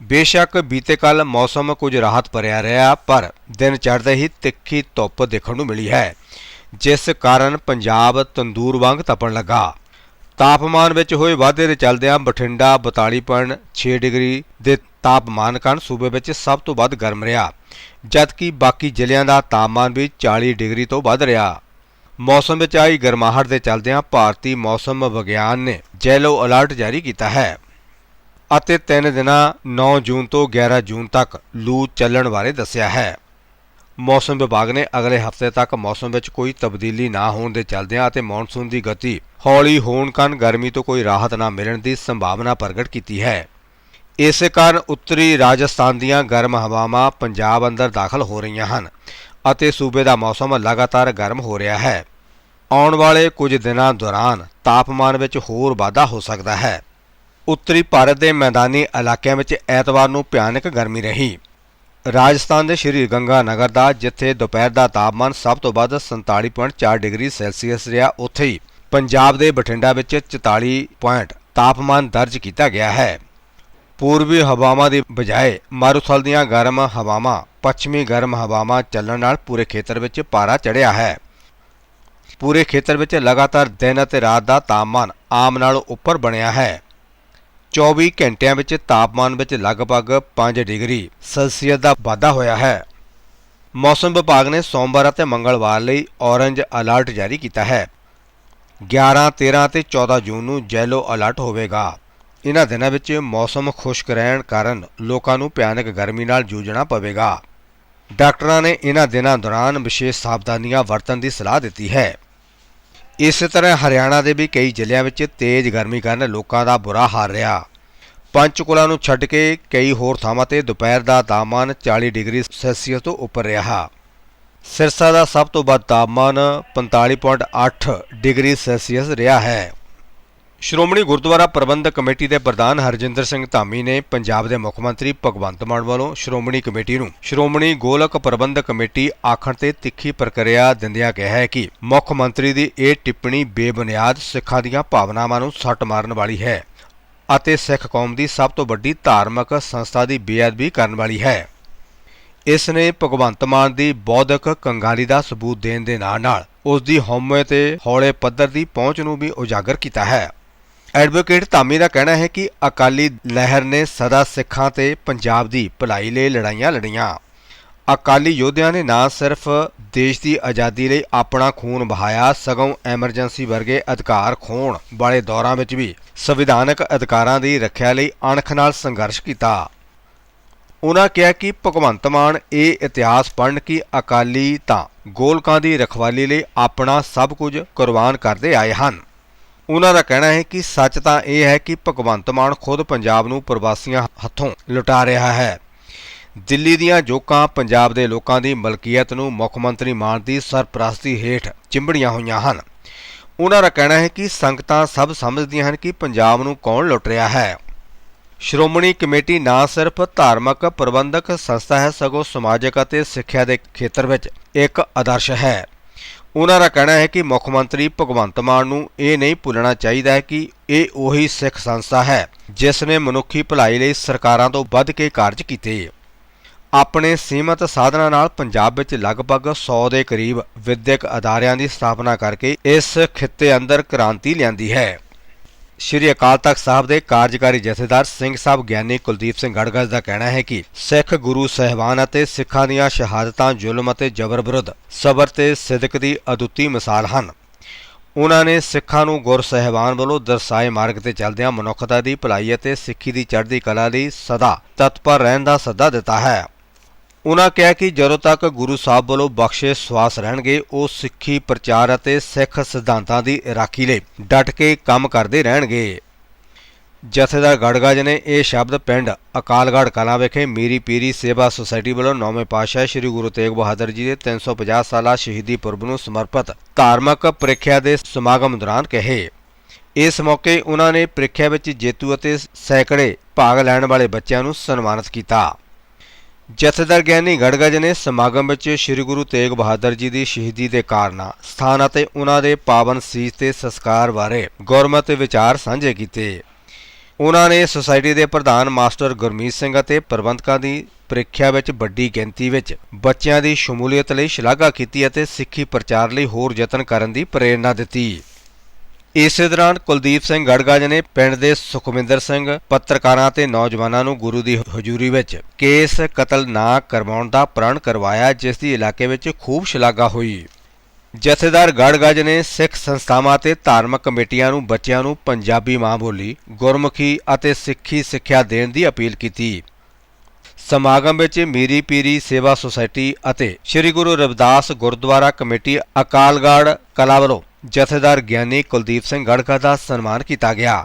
ਬੇਸ਼ੱਕ ਬੀਤੇ ਕੱਲ ਮੌਸਮ ਕੁਝ ਰਾਹਤ ਭਰਿਆ ਰਿਹਾ, ਪਰ ਦਿਨ ਚੜ੍ਹਦੇ ਹੀ ਤਿੱਖੀ ਧੁੱਪ ਦੇਖਣ ਨੂੰ ਮਿਲੀ ਹੈ, ਜਿਸ ਕਾਰਨ ਪੰਜਾਬ ਤੰਦੂਰ ਵਾਂਗ ਤਪਣ ਲੱਗਾ। ਤਾਪਮਾਨ ਵਿੱਚ ਹੋਏ ਵਾਧੇ ਦੇ ਚੱਲਦਿਆਂ ਬਠਿੰਡਾ 42.6 ਡਿਗਰੀ ਦੇ ਤਾਪਮਾਨ ਕਾਰਨ ਸੂਬੇ ਵਿੱਚ ਸਭ ਤੋਂ ਵੱਧ ਗਰਮ ਰਿਹਾ, ਜਦਕਿ ਬਾਕੀ ਜ਼ਿਲ੍ਹਿਆਂ ਦਾ ਤਾਪਮਾਨ ਵੀ 40 ਡਿਗਰੀ ਤੋਂ ਵੱਧ ਰਿਹਾ। ਮੌਸਮ ਵਿੱਚ ਆਈ ਗਰਮਾਹਟ ਦੇ ਚੱਲਦਿਆਂ ਭਾਰਤੀ ਮੌਸਮ ਵਿਗਿਆਨ ਨੇ ਜੈਲੋ ਅਲਰਟ ਜਾਰੀ ਕੀਤਾ ਹੈ। ਅਤੇ 3 ਦਿਨਾਂ 9 ਜੂਨ ਤੋਂ 11 ਜੂਨ ਤੱਕ ਲੂ ਚੱਲਣ ਬਾਰੇ ਦੱਸਿਆ ਹੈ। ਮੌਸਮ ਵਿਭਾਗ ਨੇ ਅਗਲੇ ਹਫ਼ਤੇ ਤੱਕ ਮੌਸਮ ਵਿੱਚ ਕੋਈ ਤਬਦੀਲੀ ਨਾ ਹੋਣ ਦੇ ਚੱਲਦਿਆਂ ਅਤੇ ਮੌਨਸੂਨ ਦੀ ਗਤੀ ਹੌਲੀ ਹੋਣ ਕਾਰਨ ਗਰਮੀ ਤੋਂ ਕੋਈ ਰਾਹਤ ਨਾ ਮਿਲਣ ਦੀ ਸੰਭਾਵਨਾ ਪ੍ਰਗਟ ਕੀਤੀ ਹੈ। ਇਸੇ ਕਾਰਨ ਉੱਤਰੀ ਰਾਜਸਥਾਨ ਦੀਆਂ ਗਰਮ ਹਵਾਵਾਂ ਪੰਜਾਬ ਅੰਦਰ ਦਾਖਲ ਹੋ ਰਹੀਆਂ ਹਨ। ਅਤੇ ਸੂਬੇ ਦਾ ਮੌਸਮ ਲਗਾਤਾਰ ਗਰਮ ਹੋ ਰਿਹਾ ਹੈ। ਆਉਣ ਵਾਲੇ ਕੁਝ ਦਿਨਾਂ ਦੌਰਾਨ ਤਾਪਮਾਨ ਵਿੱਚ ਹੋਰ ਵਾਧਾ ਹੋ ਸਕਦਾ ਹੈ। ਉੱਤਰੀ ਭਾਰਤ ਦੇ ਮੈਦਾਨੀ ਇਲਾਕਿਆਂ ਵਿੱਚ ਐਤਵਾਰ ਨੂੰ ਭਿਆਨਕ ਗਰਮੀ ਰਹੀ। ਰਾਜਸਥਾਨ ਦੇ ਸ਼੍ਰੀ ਗੰਗਾ ਨਗਰ ਦਾ ਜਿੱਥੇ ਦੁਪਹਿਰ ਦਾ ਤਾਪਮਾਨ ਸਭ ਤੋਂ ਵੱਧ 47.4 ਡਿਗਰੀ ਸੈਲਸੀਅਸ ਰਿਹਾ, ਉੱਥੇ ਹੀ ਪੰਜਾਬ ਦੇ ਬਠਿੰਡਾ ਵਿੱਚ 44 ਪੁਆਇੰਟ ਤਾਪਮਾਨ ਦਰਜ ਕੀਤਾ ਗਿਆ ਹੈ। ਪੂਰਬੀ ਹਵਾਵਾਂ ਦੀ ਬਜਾਏ ਮਾਰੂਥਲ ਦੀਆਂ ਗਰਮ ਹਵਾਵਾਂ ਪੱਛਮੀ ਗਰਮ ਹਵਾਵਾਂ ਚੱਲਣ ਨਾਲ ਪੂਰੇ ਖੇਤਰ ਵਿੱਚ ਪਾਰਾ ਚੜ੍ਹਿਆ ਹੈ। ਪੂਰੇ ਖੇਤਰ ਵਿੱਚ ਲਗਾਤਾਰ ਦਿਨ ਅਤੇ ਰਾਤ ਦਾ ਤਾਪਮਾਨ ਆਮ ਨਾਲੋਂ ਉੱਪਰ ਬਣਿਆ ਹੈ। 24 ਘੰਟਿਆਂ ਵਿੱਚ ਤਾਪਮਾਨ ਵਿੱਚ ਲਗਭਗ 5 ਡਿਗਰੀ ਸੈਲਸੀਅਸ ਦਾ ਵਾਧਾ ਹੋਇਆ ਹੈ। ਮੌਸਮ ਵਿਭਾਗ ਨੇ ਸੋਮਵਾਰ ਅਤੇ ਮੰਗਲਵਾਰ ਲਈ ਔਰੰਜ ਅਲਰਟ ਜਾਰੀ ਕੀਤਾ ਹੈ। 11, 13 ਅਤੇ 14 ਜੂਨ ਨੂੰ ਯੈਲੋ ਅਲਰਟ ਹੋਵੇਗਾ। ਇਹਨਾਂ ਦਿਨਾਂ ਵਿੱਚ ਮੌਸਮ ਖੁਸ਼ਕ ਰਹਿਣ ਕਾਰਨ ਲੋਕਾਂ ਨੂੰ ਭਿਆਨਕ ਗਰਮੀ ਨਾਲ ਜੂਝਣਾ ਪਵੇਗਾ। ਡਾਕਟਰਾਂ ਨੇ ਇਹਨਾਂ ਦਿਨਾਂ ਦੌਰਾਨ ਵਿਸ਼ੇਸ਼ ਸਾਵਧਾਨੀਆਂ ਵਰਤਣ ਦੀ ਸਲਾਹ ਦਿੱਤੀ ਹੈ। ਇਸੇ ਤਰ੍ਹਾਂ ਹਰਿਆਣਾ ਦੇ ਵੀ ਕਈ ਜ਼ਿਲ੍ਹਿਆਂ ਵਿੱਚ ਤੇਜ਼ ਗਰਮੀ ਕਾਰਨ ਲੋਕਾਂ ਦਾ ਬੁਰਾ ਹਾਲ ਰਿਹਾ। ਪੰਚਕੁਲਾ ਨੂੰ ਛੱਡ ਕੇ ਕਈ ਹੋਰ ਥਾਵਾਂ ਤੇ ਦੁਪਹਿਰ ਦਾ ਤਾਪਮਾਨ 40 ਡਿਗਰੀ ਸੈਲਸੀਅਸ ਤੋਂ ਉੱਪਰ ਰਿਹਾ। ਸਿਰਸਾ ਦਾ ਸਭ ਤੋਂ ਵੱਧ ਤਾਪਮਾਨ 45.8 ਡਿਗਰੀ ਸੈਲਸੀਅਸ ਰਿਹਾ ਹੈ। ਸ਼੍ਰੋਮਣੀ ਗੁਰਦੁਆਰਾ ਪ੍ਰਬੰਧਕ ਕਮੇਟੀ ਦੇ ਪ੍ਰਧਾਨ ਹਰਜਿੰਦਰ ਸਿੰਘ ਧਾਮੀ ਨੇ ਪੰਜਾਬ ਦੇ ਮੁੱਖ ਮੰਤਰੀ ਭਗਵੰਤ ਮਾਨ ਵੱਲੋਂ ਸ਼੍ਰੋਮਣੀ ਕਮੇਟੀ ਨੂੰ ਸ਼੍ਰੋਮਣੀ ਗੋਲਕ ਪ੍ਰਬੰਧਕ ਕਮੇਟੀ ਆਖਣ ਤੇ ਤਿੱਖੀ ਪ੍ਰਕਿਰਿਆ ਦਿੰਦਿਆਂ ਕਿਹਾ ਹੈ ਕਿ ਮੁੱਖ ਮੰਤਰੀ ਦੀ ਇਹ ਟਿੱਪਣੀ ਬੇਬੁਨਿਆਦ ਸਿੱਖਾਂ ਦੀਆਂ ਭਾਵਨਾਵਾਂ ਨੂੰ ਸੱਟ ਮਾਰਨ ਵਾਲੀ ਹੈ ਅਤੇ ਸਿੱਖ ਕੌਮ ਦੀ ਸਭ ਤੋਂ ਵੱਡੀ ਧਾਰਮਿਕ ਸੰਸਥਾ ਦੀ ਬੇਅਦਬੀ ਕਰਨ ਵਾਲੀ ਹੈ। ਇਸ ਨੇ ਭਗਵੰਤ ਮਾਨ ਦੀ ਬੌਧਿਕ ਕੰਗਾਲੀ ਦਾ ਸਬੂਤ ਦੇਣ ਦੇ ਨਾਲ ਨਾਲ ਉਸ ਦੀ ਹਉਮੈ ਤੇ ਹੌਲੇ ਪੱਧਰ ਦੀ ਪਹੁੰਚ ਨੂੰ ਵੀ ਉਜਾਗਰ ਕੀਤਾ ਹੈ। ਐਡਵੋਕੇਟ ਧਾਮੀ ਦਾ ਕਹਿਣਾ ਹੈ ਕਿ ਅਕਾਲੀ ਲਹਿਰ ਨੇ ਸਦਾ ਸਿੱਖਾਂ ਤੇ ਪੰਜਾਬ ਦੀ ਭਲਾਈ ਲਈ ਲੜਾਈਆਂ ਲੜੀਆਂ। ਅਕਾਲੀ ਯੋਧਿਆਂ ਨੇ ਨਾ ਸਿਰਫ ਦੇਸ਼ ਦੀ ਆਜ਼ਾਦੀ ਲਈ ਆਪਣਾ ਖੂਨ ਬਹਾਇਆ ਸਗੋਂ ਐਮਰਜੈਂਸੀ ਵਰਗੇ ਅਧਿਕਾਰ ਖੋਣ ਵਾਲੇ ਦੌਰਾਂ ਵਿੱਚ ਵੀ ਸੰਵਿਧਾਨਕ ਅਧਿਕਾਰਾਂ ਦੀ ਰੱਖਿਆ ਲਈ ਅਣਖ ਨਾਲ ਸੰਘਰਸ਼ ਕੀਤਾ। ਉਹਨਾਂ ਕਿਹਾ ਕਿ ਭਗਵੰਤ ਮਾਨ ਇਹ ਇਤਿਹਾਸ ਪੜ੍ਹਨ ਕਿ ਅਕਾਲੀ ਤਾਂ ਗੋਲਕਾਂ ਦੀ ਰਖਵਾਲੀ ਲਈ ਆਪਣਾ ਸਭ ਕੁਝ ਕੁਰਬਾਨ ਕਰਦੇ ਆਏ ਹਨ। ਉਹਨਾਂ ਦਾ ਕਹਿਣਾ ਹੈ ਕਿ ਸੱਚ ਤਾਂ ਇਹ ਹੈ ਕਿ ਭਗਵੰਤ ਮਾਨ ਖੁਦ ਪੰਜਾਬ ਨੂੰ ਪ੍ਰਵਾਸੀਆਂ ਹੱਥੋਂ ਲੁਟਾ ਰਿਹਾ ਹੈ। ਦਿੱਲੀ ਦੀਆਂ ਜੋਕਾਂ ਪੰਜਾਬ ਦੇ ਲੋਕਾਂ ਦੀ ਮਲਕੀਅਤ ਨੂੰ ਮੁੱਖ ਮੰਤਰੀ ਮਾਨ ਦੀ ਸਰਪ੍ਰਸਤੀ ਹੇਠ ਚਿੰਬੜੀਆਂ ਹੋਈਆਂ ਹਨ। ਉਹਨਾਂ ਦਾ ਕਹਿਣਾ ਹੈ ਕਿ ਸੰਗਤਾਂ ਸਭ ਸਮਝਦੀਆਂ ਹਨ ਕਿ ਪੰਜਾਬ ਨੂੰ ਕੌਣ ਲੁੱਟ ਰਿਹਾ ਹੈ। ਸ਼੍ਰੋਮਣੀ ਕਮੇਟੀ ਨਾ ਸਿਰਫ ਧਾਰਮਿਕ ਪ੍ਰਬੰਧਕ ਸੰਸਥਾ ਹੈ, ਸਗੋਂ ਸਮਾਜਿਕ ਅਤੇ ਸਿੱਖਿਆ ਦੇ ਖੇਤਰ ਵਿੱਚ ਇੱਕ ਆਦਰਸ਼ ਹੈ। ਉਹਨਾਂ ਦਾ ਕਹਿਣਾ ਹੈ ਕਿ ਮੁੱਖ ਮੰਤਰੀ ਭਗਵੰਤ ਮਾਨ ਨੂੰ ਇਹ ਨਹੀਂ ਭੁੱਲਣਾ ਚਾਹੀਦਾ ਹੈ ਕਿ ਇਹ ਉਹੀ ਸਿੱਖ ਸੰਸਥਾ ਹੈ, ਜਿਸ ਨੇ ਮਨੁੱਖੀ ਭਲਾਈ ਲਈ ਸਰਕਾਰਾਂ ਤੋਂ ਵੱਧ ਕੇ ਕਾਰਜ ਕੀਤੇ। ਆਪਣੇ ਸੀਮਤ ਸਾਧਨਾਂ ਨਾਲ ਪੰਜਾਬ ਵਿੱਚ ਲਗਭਗ 100 ਦੇ ਕਰੀਬ ਵਿਦਿਅਕ ਅਦਾਰਿਆਂ ਦੀ ਸਥਾਪਨਾ ਕਰਕੇ ਇਸ ਖਿੱਤੇ ਅੰਦਰ ਕ੍ਰਾਂਤੀ ਲਿਆਂਦੀ ਹੈ। ਸ਼੍ਰੀ ਅਕਾਲ ਤਖਤ ਸਾਹਿਬ ਦੇ ਕਾਰਜਕਾਰੀ ਜਥੇਦਾਰ ਸਿੰਘ ਸਾਹਿਬ ਗਿਆਨੀ ਕੁਲਦੀਪ ਸਿੰਘ ਗੜਗੜ ਦਾ ਕਹਿਣਾ ਹੈ ਕਿ ਸਿੱਖ ਗੁਰੂ ਸਹਿਬਾਨ ਅਤੇ ਸਿੱਖਾਂ ਦੀਆਂ ਸ਼ਹਾਦਤਾਂ, ਜ਼ੁਲਮ ਅਤੇ ਜ਼ਬਰ ਵਿਰੁੱਧ ਸਬਰ ਤੇ ਸਿਦਕ ਦੀ ਅਦੁੱਤੀ ਮਿਸਾਲ ਹਨ। ਉਹਨਾਂ ਨੇ ਸਿੱਖਾਂ ਨੂੰ ਗੁਰ ਸਹਿਬਾਨ ਵੱਲੋਂ ਦਰਸਾਏ ਮਾਰਗ ਤੇ ਚੱਲਦਿਆਂ ਮਨੁੱਖਤਾ ਦੀ ਭਲਾਈ ਅਤੇ ਸਿੱਖੀ ਦੀ ਚੜ੍ਹਦੀ ਕਲਾ ਲਈ ਸਦਾ ਤਤਪਰ ਰਹਿਣ ਦਾ ਸੱਦਾ ਦਿੱਤਾ ਹੈ। ਉਨ੍ਹਾਂ ਕਿਹਾ ਕਿ ਜਦੋਂ ਤੱਕ ਗੁਰੂ ਸਾਹਿਬ ਵੱਲੋਂ ਬਖਸ਼ੇ ਸਵਾਸ ਰਹਿਣਗੇ, ਉਹ ਸਿੱਖੀ, ਪ੍ਰਚਾਰ ਅਤੇ ਸਿੱਖ ਸਿਧਾਂਤਾਂ ਦੀ ਰਾਖੀ ਲਈ ਡਟ ਕੇ ਕੰਮ ਕਰਦੇ ਰਹਿਣਗੇ। ਜਥੇਦਾਰ ਗੜਗਾਜ ਨੇ ਇਹ ਸ਼ਬਦ ਪਿੰਡ ਅਕਾਲਗੜ੍ਹ ਕਲਾਂ ਵਿਖੇ ਮੀਰੀ ਪੀਰੀ ਸੇਵਾ ਸੁਸਾਇਟੀ ਵੱਲੋਂ ਨੌਵੇਂ ਪਾਤਸ਼ਾਹ ਸ੍ਰੀ ਗੁਰੂ ਤੇਗ ਬਹਾਦਰ ਜੀ ਦੇ 350 ਸਾਲਾ ਸ਼ਹੀਦੀ ਪੁਰਬ ਨੂੰ ਸਮਰਪਿਤ ਧਾਰਮਿਕ ਪ੍ਰੀਖਿਆ ਦੇ ਸਮਾਗਮ ਦੌਰਾਨ ਕਹੇ। ਇਸ ਮੌਕੇ ਉਹਨਾਂ ਨੇ ਪ੍ਰੀਖਿਆ ਵਿੱਚ ਜੇਤੂ ਅਤੇ ਸੈਂਕੜੇ ਭਾਗ ਲੈਣ ਵਾਲੇ ਬੱਚਿਆਂ ਨੂੰ ਸਨਮਾਨਿਤ ਕੀਤਾ। ਜਥੇਦਾਰ ਗਿਆਨੀ ਗੜਗਜ ਨੇ ਸਮਾਗਮ ਵਿੱਚ ਸ੍ਰੀ ਗੁਰੂ ਤੇਗ ਬਹਾਦਰ ਜੀ ਦੀ ਸ਼ਹੀਦੀ ਦੇ ਕਾਰਨਾਂ, ਸਥਾਨ ਅਤੇ ਉਹਨਾਂ ਦੇ ਪਾਵਨ ਸੀਸ ਤੇ ਸੰਸਕਾਰ ਬਾਰੇ ਗੁਰਮਤ ਵਿਚਾਰ ਸਾਂਝੇ ਕੀਤੇ। ਉਹਨਾਂ ਨੇ ਸੁਸਾਇਟੀ ਦੇ ਪ੍ਰਧਾਨ ਮਾਸਟਰ ਗੁਰਮੀਤ ਸਿੰਘ ਅਤੇ ਪ੍ਰਬੰਧਕਾਂ ਦੀ ਪ੍ਰੀਖਿਆ ਵਿੱਚ ਵੱਡੀ ਗਿਣਤੀ ਵਿੱਚ ਬੱਚਿਆਂ ਦੀ ਸ਼ਮੂਲੀਅਤ ਲਈ ਸ਼ਲਾਘਾ ਕੀਤੀ ਅਤੇ ਸਿੱਖੀ ਪ੍ਰਚਾਰ ਲਈ ਹੋਰ ਯਤਨ ਕਰਨ ਦੀ ਪ੍ਰੇਰਣਾ ਦਿੱਤੀ। ਇਸੇ ਦੌਰਾਨ ਕੁਲਦੀਪ ਸਿੰਘ ਗੜਗਾਜ ਨੇ ਪਿੰਡ ਦੇ ਸੁਖਵਿੰਦਰ ਸਿੰਘ, ਪੱਤਰਕਾਰਾਂ ਤੇ ਨੌਜਵਾਨਾਂ ਨੂੰ ਗੁਰੂ ਦੀ ਹਜ਼ੂਰੀ ਵਿੱਚ ਕੇਸ ਕਤਲ ਨਾ ਕਰਵਾਉਣ ਦਾ ਪ੍ਰਣ ਕਰਵਾਇਆ, ਜਿਸ ਦੀ ਇਲਾਕੇ ਵਿੱਚ ਖੂਬ ਸ਼ਲਾਘਾ ਹੋਈ। ਜਥੇਦਾਰ ਗੜਗਾਜ ਨੇ ਸਿੱਖ ਸੰਸਥਾਵਾਂ ਤੇ ਧਾਰਮਿਕ ਕਮੇਟੀਆਂ ਨੂੰ ਬੱਚਿਆਂ ਨੂੰ ਪੰਜਾਬੀ ਮਾਂ ਬੋਲੀ, ਗੁਰਮੁਖੀ ਅਤੇ ਸਿੱਖੀ ਸਿੱਖਿਆ ਦੇਣ ਦੀ ਅਪੀਲ ਕੀਤੀ। ਸਮਾਗਮ ਵਿੱਚ ਮੀਰੀ ਪੀਰੀ ਸੇਵਾ ਸੁਸਾਇਟੀ ਅਤੇ ਸ੍ਰੀ ਗੁਰੂ ਰਵਿਦਾਸ ਗੁਰਦੁਆਰਾ ਕਮੇਟੀ ਅਕਾਲਗੜ੍ਹ ਕਲਾ ਵੱਲੋਂ ਜਥੇਦਾਰ ਗਿਆਨੀ ਕੁਲਦੀਪ ਸਿੰਘ ਗੜਕਾ ਦਾ ਸਨਮਾਨ ਕੀਤਾ ਗਿਆ।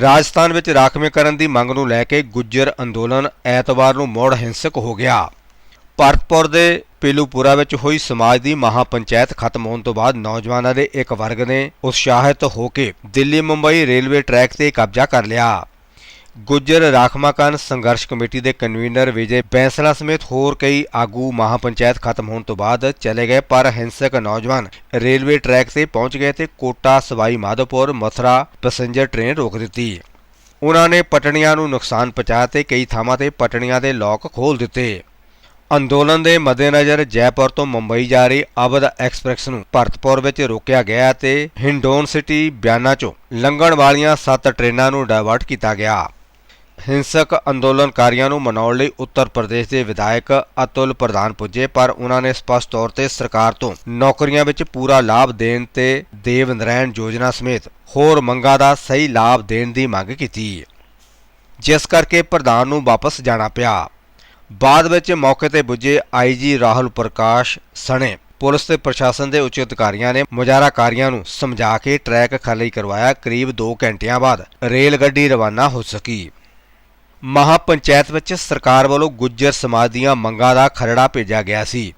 ਰਾਜਸਥਾਨ ਵਿੱਚ ਰਾਖਵੇਂ ਕਰਨ ਦੀ ਮੰਗ ਨੂੰ ਲੈ ਕੇ ਗੁੱਜਰ ਅੰਦੋਲਨ ਐਤਵਾਰ ਨੂੰ ਮੁੜ ਹਿੰਸਕ ਹੋ ਗਿਆ। ਭਰਤਪੁਰ ਦੇ ਪੇਲੂਪੁਰਾ ਵਿੱਚ ਹੋਈ ਸਮਾਜ ਦੀ ਮਹਾਪੰਚਾਇਤ ਖਤਮ ਹੋਣ ਤੋਂ ਬਾਅਦ ਨੌਜਵਾਨਾਂ ਦੇ ਇੱਕ ਵਰਗ ਨੇ ਉਤਸ਼ਾਹਿਤ ਹੋ ਕੇ ਦਿੱਲੀ ਮੁੰਬਈ ਰੇਲਵੇ ਟਰੈਕ ਤੇ ਕਬਜ਼ਾ ਕਰ ਲਿਆ। ਗੁੱਜਰ ਰਾਖਵਾਂਕਰਨ ਸੰਘਰਸ਼ ਕਮੇਟੀ ਦੇ ਕਨਵੀਨਰ ਵਿਜੇ ਬੈਂਸਲਾ ਸਮੇਤ ਹੋਰ ਕਈ ਆਗੂ ਮਹਾਪੰਚਾਇਤ ਖਤਮ ਹੋਣ ਤੋਂ ਬਾਅਦ ਚਲੇ ਗਏ ਪਰ ਹਿੰਸਕ ਨੌਜਵਾਨ ਰੇਲਵੇ ਟਰੈਕ ਤੇ ਪਹੁੰਚ ਗਏ ਤੇ ਕੋਟਾ, ਸਵਾਈ, ਮਾਧੋਪੁਰ, ਮਥੁਰਾ ਪੈਸੇਂਜਰ ਟ੍ਰੇਨ ਰੋਕ ਦਿੱਤੀ। ਉਹਨਾਂ ਨੇ ਪਟੜੀਆਂ ਨੂੰ ਨੁਕਸਾਨ ਪਹੁੰਚਾਇਆ ਤੇ ਕਈ ਥਾਵਾਂ ਤੇ ਪਟੜੀਆਂ ਦੇ ਲੋਕ ਖੋਲ ਦਿੱਤੇ। ਅੰਦੋਲਨ ਦੇ ਮੱਦੇਨਜ਼ਰ ਜੈਪੁਰ ਤੋਂ ਮੁੰਬਈ ਜਾ ਰਹੀ ਅਵਧ ਐਕਸਪ੍ਰੈਸ ਨੂੰ ਭਰਤਪੁਰ ਵਿੱਚ ਰੋਕਿਆ ਗਿਆ ਤੇ ਹਿੰਡੋਨ ਸਿਟੀ ਬਿਆਨਾ ਚੋਂ ਲੰਘਣ ਵਾਲੀਆਂ 7 ਟ੍ਰੇਨਾਂ ਨੂੰ ਡਾਇਵਰਟ ਕੀਤਾ ਗਿਆ। ਹਿੰਸਕ ਅੰਦੋਲਨਕਾਰੀਆਂ ਨੂੰ ਮਨਾਉਣ ਲਈ ਉੱਤਰ ਪ੍ਰਦੇਸ਼ ਦੇ ਵਿਧਾਇਕ ਅਤੁਲ ਪ੍ਰਧਾਨ ਪੁੱਜੇ, ਪਰ ਉਹਨਾਂ ਨੇ ਸਪਸ਼ਟ ਤੌਰ ਤੇ ਸਰਕਾਰ ਤੋਂ ਨੌਕਰੀਆਂ ਵਿੱਚ ਪੂਰਾ ਲਾਭ ਦੇਣ ਤੇ ਦੇਵ ਨਰੈਣ ਯੋਜਨਾ ਸਮੇਤ ਹੋਰ ਮੰਗਾਂ ਦਾ ਸਹੀ ਲਾਭ ਦੇਣ ਦੀ ਮੰਗ ਕੀਤੀ। ਜਿਸ ਕਰਕੇ ਪ੍ਰਧਾਨ ਨੂੰ ਵਾਪਸ ਜਾਣਾ ਪਿਆ। ਬਾਅਦ ਵਿੱਚ ਮੌਕੇ ਤੇ ਪੁੱਜੇ ਆਈਜੀ ਰਾਹੁਲ ਪ੍ਰਕਾਸ਼ ਸਣੇ। ਪੁਲਿਸ ਤੇ ਪ੍ਰਸ਼ਾਸਨ ਦੇ ਉੱਚ ਅਧਿਕਾਰੀਆਂ ਨੇ ਮੁਜ਼ਾਹਰਾਕਾਰੀਆਂ ਨੂੰ ਸਮਝਾ ਕੇ ਟਰੈਕ ਖਾਲੀ ਕਰਵਾਇਆ। ਕਰੀਬ 2 ਘੰਟਿਆਂ ਬਾਅਦ ਰੇਲ ਗੱਡੀ ਰਵਾਨਾ ਹੋ ਸਕੀ। ਮਹਾਪੰਚਾਇਤ ਵਿੱਚ ਸਰਕਾਰ ਵੱਲੋਂ ਗੁੱਜਰ ਸਮਾਜ ਦੀਆਂ ਮੰਗਾਂ ਦਾ ਖਰੜਾ ਭੇਜਿਆ ਗਿਆ ਸੀ।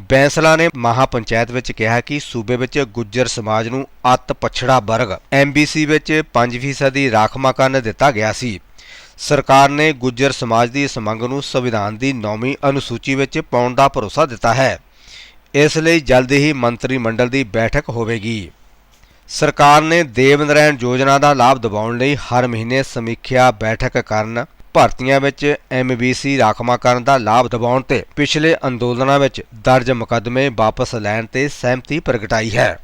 ਬੈਂਸਲਾ ਨੇ ਮਹਾਪੰਚਾਇਤ ਵਿੱਚ ਕਿਹਾ ਕਿ ਸੂਬੇ ਵਿੱਚ ਗੁੱਜਰ ਸਮਾਜ ਨੂੰ ਅੱਤ ਪਛੜਾ ਵਰਗ ਐਮਬੀਸੀ ਵਿੱਚ 5% ਦੀ ਰਾਖਵਾਂਕਰਨ ਦਿੱਤਾ ਗਿਆ ਸੀ। ਸਰਕਾਰ ਨੇ ਗੁੱਜਰ ਸਮਾਜ ਦੀ ਇਸ ਮੰਗ ਨੂੰ ਸੰਵਿਧਾਨ ਦੀ ਨੌਵੀਂ ਅਨੁਸੂਚੀ ਵਿੱਚ ਪਾਉਣ ਦਾ ਭਰੋਸਾ ਦਿੱਤਾ ਹੈ। ਇਸ ਲਈ ਜਲਦ ਹੀ ਮੰਤਰੀ ਮੰਡਲ ਦੀ ਬੈਠਕ ਹੋਵੇਗੀ। ਸਰਕਾਰ ਨੇ ਦੇਵ ਨਰਾਇਣ ਯੋਜਨਾ ਦਾ ਲਾਭ ਦਿਵਾਉਣ ਲਈ ਹਰ ਮਹੀਨੇ ਸਮੀਖਿਆ ਬੈਠਕ ਕਰਨ, ਭਰਤੀਆਂ ਵਿੱਚ ਐਮਬੀਸੀ ਰਾਖਵਾਂਕਰਨ ਦਾ ਲਾਭ ਦਿਵਾਉਣ ਤੇ ਪਿਛਲੇ ਅੰਦੋਲਨਾਂ ਵਿੱਚ ਦਰਜ ਮੁਕੱਦਮੇ ਵਾਪਸ ਲੈਣ ਤੇ ਸਹਿਮਤੀ ਪ੍ਰਗਟਾਈ ਹੈ।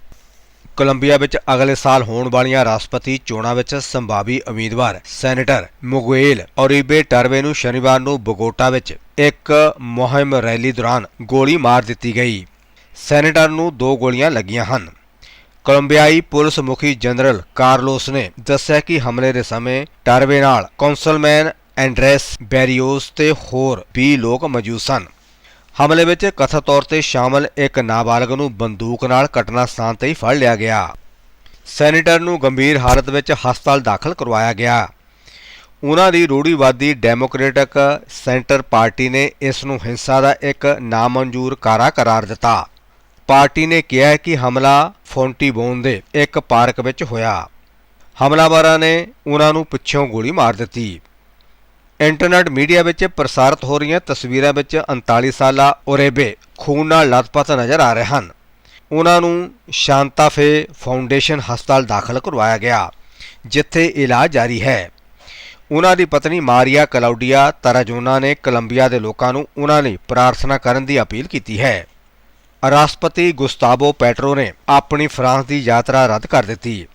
ਕੋਲੰਬੀਆ ਵਿੱਚ ਅਗਲੇ ਸਾਲ ਹੋਣ ਵਾਲੀਆਂ ਰਾਸ਼ਟਰਪਤੀ ਚੋਣਾਂ ਵਿੱਚ ਸੰਭਾਵੀ ਉਮੀਦਵਾਰ ਸੈਨੇਟਰ ਮੁਗੁਏਲ ਔਰੀਬੇ ਟਰਵੇ ਨੂੰ ਸ਼ਨੀਵਾਰ ਨੂੰ ਬੋਗੋਟਾ ਵਿੱਚ ਇੱਕ ਮੁਹਿੰਮ ਰੈਲੀ ਦੌਰਾਨ ਗੋਲੀ ਮਾਰ ਦਿੱਤੀ ਗਈ। ਸੈਨੇਟਰ ਨੂੰ ਦੋ ਗੋਲੀਆਂ ਲੱਗੀਆਂ ਹਨ। ਕੋਲੰਬੀਆਈ ਪੁਲਿਸ ਮੁਖੀ ਜਨਰਲ ਕਾਰਲੋਸ ਨੇ ਦੱਸਿਆ ਕਿ ਹਮਲੇ ਦੇ ਸਮੇਂ ਟਰਵੇ ਨਾਲ ਕੌਂਸਲਮੈਨ ਐਂਡਰੈਸ ਬੈਰੀਓਸ ਤੇ ਹੋਰ 20 ਲੋਕ ਮੌਜੂਦ ਸਨ। ਹਮਲੇ ਵਿੱਚ ਕਥਿਤ ਤੌਰ ਤੇ ਸ਼ਾਮਲ ਇੱਕ ਨਾਬਾਲਗ ਨੂੰ ਬੰਦੂਕ ਨਾਲ ਘਟਨਾ ਸਥਾਨ ਤੇ ਹੀ ਫੜ ਲਿਆ ਗਿਆ। ਸੈਨੇਟਰ ਨੂੰ ਗੰਭੀਰ ਹਾਲਤ ਵਿੱਚ ਹਸਪਤਾਲ ਦਾਖਲ ਕਰਵਾਇਆ ਗਿਆ। ਉਹਨਾਂ ਦੀ ਰੂੜੀਵਾਦੀ ਡੈਮੋਕ੍ਰੈਟਿਕ ਸੈਂਟਰ ਪਾਰਟੀ ਨੇ ਇਸ ਨੂੰ ਹਿੰਸਾ ਦਾ ਇੱਕ ਨਾਮਨਜ਼ੂਰ ਕਾਰਾ ਕਰਾਰ ਦਿੱਤਾ। ਪਾਰਟੀ ਨੇ ਕਿਹਾ ਕਿ ਹਮਲਾ ਫੌਂਟੀਬੋਨ ਦੇ ਇੱਕ ਪਾਰਕ ਵਿੱਚ ਹੋਇਆ। ਹਮਲਾਵਰਾਂ ਨੇ ਉਹਨਾਂ ਨੂੰ ਪਿੱਛੋਂ ਗੋਲੀ ਮਾਰ ਦਿੱਤੀ। ਇੰਟਰਨੈਟ ਮੀਡੀਆ ਵਿੱਚ ਪ੍ਰਸਾਰਿਤ ਹੋ ਰਹੀਆਂ ਤਸਵੀਰਾਂ ਵਿੱਚ 39 ਸਾਲਾ ਓਰੇਬੇ ਖੂਨ ਨਾਲ ਲਤਪਤ ਨਜ਼ਰ ਆ ਰਹੇ ਹਨ। ਉਹਨਾਂ ਨੂੰ ਸ਼ਾਂਤਾਫੇ ਫਾਊਂਡੇਸ਼ਨ ਹਸਪਤਾਲ ਦਾਖਲ ਕਰਵਾਇਆ ਗਿਆ, ਜਿੱਥੇ ਇਲਾਜ ਜਾਰੀ ਹੈ। ਉਹਨਾਂ ਦੀ ਪਤਨੀ ਮਾਰੀਆ ਕਲਾਉਡੀਆ ਤਰਾਜੋਨਾ ਨੇ ਕੋਲੰਬੀਆ ਦੇ ਲੋਕਾਂ ਨੂੰ ਉਹਨਾਂ ਲਈ ਪ੍ਰਾਰਥਨਾ ਕਰਨ ਦੀ ਅਪੀਲ ਕੀਤੀ ਹੈ। ਰਾਸ਼ਟਰਪਤੀ ਗੁਸਤਾਬੋ ਪੈਟਰੋ ਨੇ ਆਪਣੀ ਫਰਾਂਸ ਦੀ ਯਾਤਰਾ ਰੱਦ ਕਰ ਦਿੱਤੀ।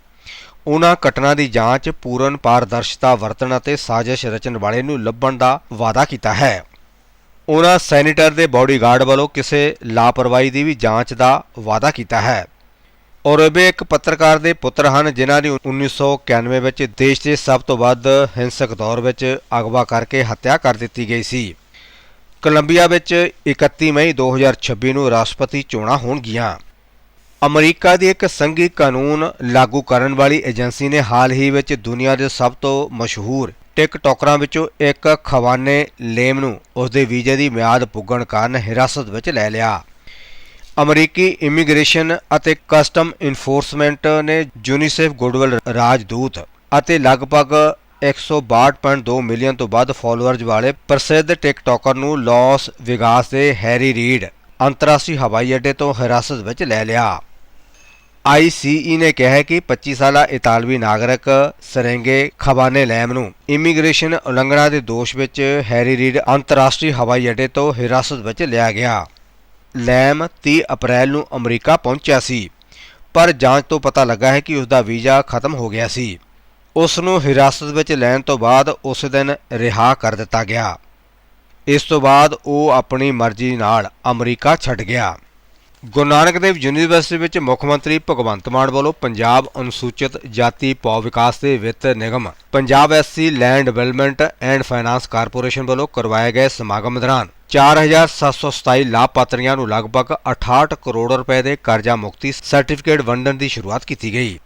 ਉਹਨਾਂ ਘਟਨਾ ਦੀ ਜਾਂਚ, ਪੂਰਨ ਪਾਰਦਰਸ਼ਤਾ ਵਰਤਣ ਅਤੇ ਸਾਜ਼ਿਸ਼ ਰਚਣ ਵਾਲੇ ਨੂੰ ਲੱਭਣ ਦਾ ਵਾਅਦਾ ਕੀਤਾ ਹੈ। ਉਹਨਾਂ ਸੈਨੇਟਰ ਦੇ ਬਾਡੀਗਾਰਡ ਵੱਲੋਂ ਕਿਸੇ ਲਾਪਰਵਾਹੀ ਦੀ ਵੀ ਜਾਂਚ ਦਾ ਵਾਅਦਾ ਕੀਤਾ ਹੈ। ਔਰਬੇ ਇੱਕ ਪੱਤਰਕਾਰ ਦੇ ਪੁੱਤਰ ਹਨ, ਜਿਨ੍ਹਾਂ ਦੀ 1991 ਵਿੱਚ ਦੇਸ਼ ਦੇ ਸਭ ਤੋਂ ਵੱਧ ਹਿੰਸਕ ਦੌਰ ਵਿੱਚ ਅਗਵਾ ਕਰਕੇ ਹੱਤਿਆ ਕਰ ਦਿੱਤੀ ਗਈ ਸੀ। ਕੋਲੰਬੀਆ ਵਿੱਚ 31 ਮਈ 2026 ਨੂੰ ਰਾਸ਼ਟਰਪਤੀ ਚੋਣਾਂ ਹੋਣਗੀਆਂ। ਅਮਰੀਕਾ ਦੀ ਇੱਕ ਸੰਘੀ ਕਾਨੂੰਨ ਲਾਗੂ ਕਰਨ ਵਾਲੀ ਏਜੰਸੀ ਨੇ ਹਾਲ ਹੀ ਵਿੱਚ ਦੁਨੀਆ ਦੇ ਸਭ ਤੋਂ ਮਸ਼ਹੂਰ ਟਿਕਟੋਕਰਾਂ ਵਿੱਚੋਂ ਇੱਕ ਖਵਾਨੇ ਲੇਮ ਨੂੰ ਉਸਦੇ ਵੀਜ਼ੇ ਦੀ ਮਿਆਦ ਪੁੱਗਣ ਕਾਰਨ ਹਿਰਾਸਤ ਵਿੱਚ ਲੈ ਲਿਆ। ਅਮਰੀਕੀ ਇਮੀਗ੍ਰੇਸ਼ਨ ਅਤੇ ਕਸਟਮ ਇਨਫੋਰਸਮੈਂਟ ਨੇ ਯੂਨੀਸੇਫ ਗੁੱਡਵਿਲ ਰਾਜਦੂਤ ਅਤੇ ਲਗਭਗ 162.2 ਮਿਲੀਅਨ ਤੋਂ ਵੱਧ ਫਾਲੋਅਰਜ਼ ਵਾਲੇ ਪ੍ਰਸਿੱਧ ਟਿਕਟੋਕਰ ਨੂੰ ਲਾਸ ਵੇਗਾਸ ਦੇ ਹੈਰੀ ਰੀਡ ਅੰਤਰਰਾਸ਼ਟਰੀ ਹਵਾਈ ਅੱਡੇ ਤੋਂ ਹਿਰਾਸਤ ਵਿੱਚ ਲੈ ਲਿਆ। ICE ਨੇ ਕਿਹਾ ਹੈ ਕਿ 25 ਸਾਲਾ ਇਤਾਲਵੀ ਨਾਗਰਿਕ ਸਰੇਂਗੇ ਖਬਾਨੇ ਲੈਮ ਨੂੰ ਇਮੀਗ੍ਰੇਸ਼ਨ ਉਲੰਘਣਾ ਦੇ ਦੋਸ਼ ਵਿੱਚ ਹੈਰੀ ਰੀਡ ਅੰਤਰਰਾਸ਼ਟਰੀ ਹਵਾਈ ਅੱਡੇ ਤੋਂ ਹਿਰਾਸਤ ਵਿੱਚ ਲਿਆ ਗਿਆ। ਲੈਮ 30 ਅਪ੍ਰੈਲ ਨੂੰ ਅਮਰੀਕਾ ਪਹੁੰਚਿਆ ਸੀ, ਪਰ ਜਾਂਚ ਤੋਂ ਪਤਾ ਲੱਗਾ ਹੈ ਕਿ ਉਸ ਦਾ ਵੀਜ਼ਾ ਖਤਮ ਹੋ ਗਿਆ ਸੀ। ਉਸ ਨੂੰ ਹਿਰਾਸਤ ਵਿੱਚ ਲੈਣ ਤੋਂ ਬਾਅਦ ਉਸ ਦਿਨ ਰਿਹਾ ਕਰ ਦਿੱਤਾ ਗਿਆ। ਇਸ ਤੋਂ ਬਾਅਦ ਉਹ ਆਪਣੀ ਮਰਜ਼ੀ ਨਾਲ ਅਮਰੀਕਾ ਛੱਡ ਗਿਆ। ਗੁਰੂ ਨਾਨਕ ਦੇਵ ਯੂਨੀਵਰਸਿਟੀ ਵਿੱਚ ਮੁੱਖ ਮੰਤਰੀ ਭਗਵੰਤ ਮਾਨ ਵੱਲੋਂ ਪੰਜਾਬ ਅਨੁਸੂਚਿਤ ਜਾਤੀ ਪੌ ਵਿਕਾਸ ਦੇ ਵਿੱਤ ਨਿਗਮ, Punjab SC land development and finance corporation ਵੱਲੋਂ ਕਰਵਾਏ ਗਏ ਸਮਾਗਮ ਦੌਰਾਨ 4727 ਲਾਭਪਾਤਰੀਆਂ ਨੂੰ ਲਗਭਗ 68 ਕਰੋੜ ਰੁਪਏ ਦੇ ਕਰਜ਼ਾ ਮੁਕਤੀ ਸਰਟੀਫਿਕੇਟ ਵੰਡਣ ਦੀ ਸ਼ੁਰੂਆਤ ਕੀਤੀ ਗਈ।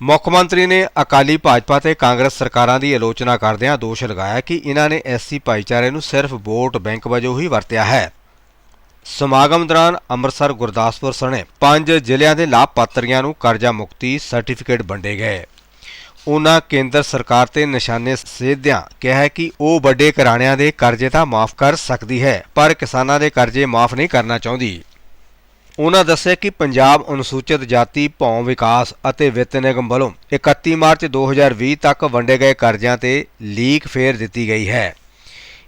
ਮੁੱਖ ਮੰਤਰੀ ਨੇ ਅਕਾਲੀ ਭਾਜਪਾ ਤੇ ਕਾਂਗਰਸ ਸਰਕਾਰਾਂ ਦੀ ਆਲੋਚਨਾ ਕਰਦਿਆਂ ਦੋਸ਼ ਲਗਾਇਆ ਕਿ ਇਹਨਾਂ ਨੇ ਐਸਸੀ ਭਾਈਚਾਰੇ ਨੂੰ ਸਿਰਫ ਵੋਟ ਬੈਂਕ ਵਜੋਂ ਹੀ ਵਰਤਿਆ ਹੈ। ਸਮਾਗਮ ਦੌਰਾਨ ਅੰਮ੍ਰਿਤਸਰ, ਗੁਰਦਾਸਪੁਰ ਸਣੇ ਪੰਜ ਜ਼ਿਲ੍ਹਿਆਂ ਦੇ ਲਾਭਪਾਤਰੀਆਂ ਨੂੰ ਕਰਜ਼ਾ ਮੁਕਤੀ ਸਰਟੀਫਿਕੇਟ ਵੰਡੇ ਗਏ। ਉਨ੍ਹਾਂ ਕੇਂਦਰ ਸਰਕਾਰ ਤੇ ਨਿਸ਼ਾਨੇ ਸੇਧਿਆਂ ਕਿਹਾ ਕਿ ਉਹ ਵੱਡੇ ਘਰਾਣਿਆਂ ਦੇ ਕਰਜ਼ੇ ਤਾਂ ਮਾਫ ਕਰ ਸਕਦੀ ਹੈ, ਪਰ ਕਿਸਾਨਾਂ ਦੇ ਕਰਜ਼ੇ ਮਾਫ ਨਹੀਂ ਕਰਨਾ ਚਾਹੁੰਦੀ। ਉਹਨਾਂ ਦੱਸਿਆ ਕਿ ਪੰਜਾਬ ਅਨੁਸੂਚਿਤ ਜਾਤੀ, ਭੌਂ ਵਿਕਾਸ ਅਤੇ ਵਿੱਤ ਨਿਗਮ ਵੱਲੋਂ 31 ਮਾਰਚ 2020 ਤੱਕ ਵੰਡੇ ਗਏ ਕਰਜ਼ਿਆਂ ਤੇ ਲੀਕ ਫੇਰ ਦਿੱਤੀ ਗਈ ਹੈ।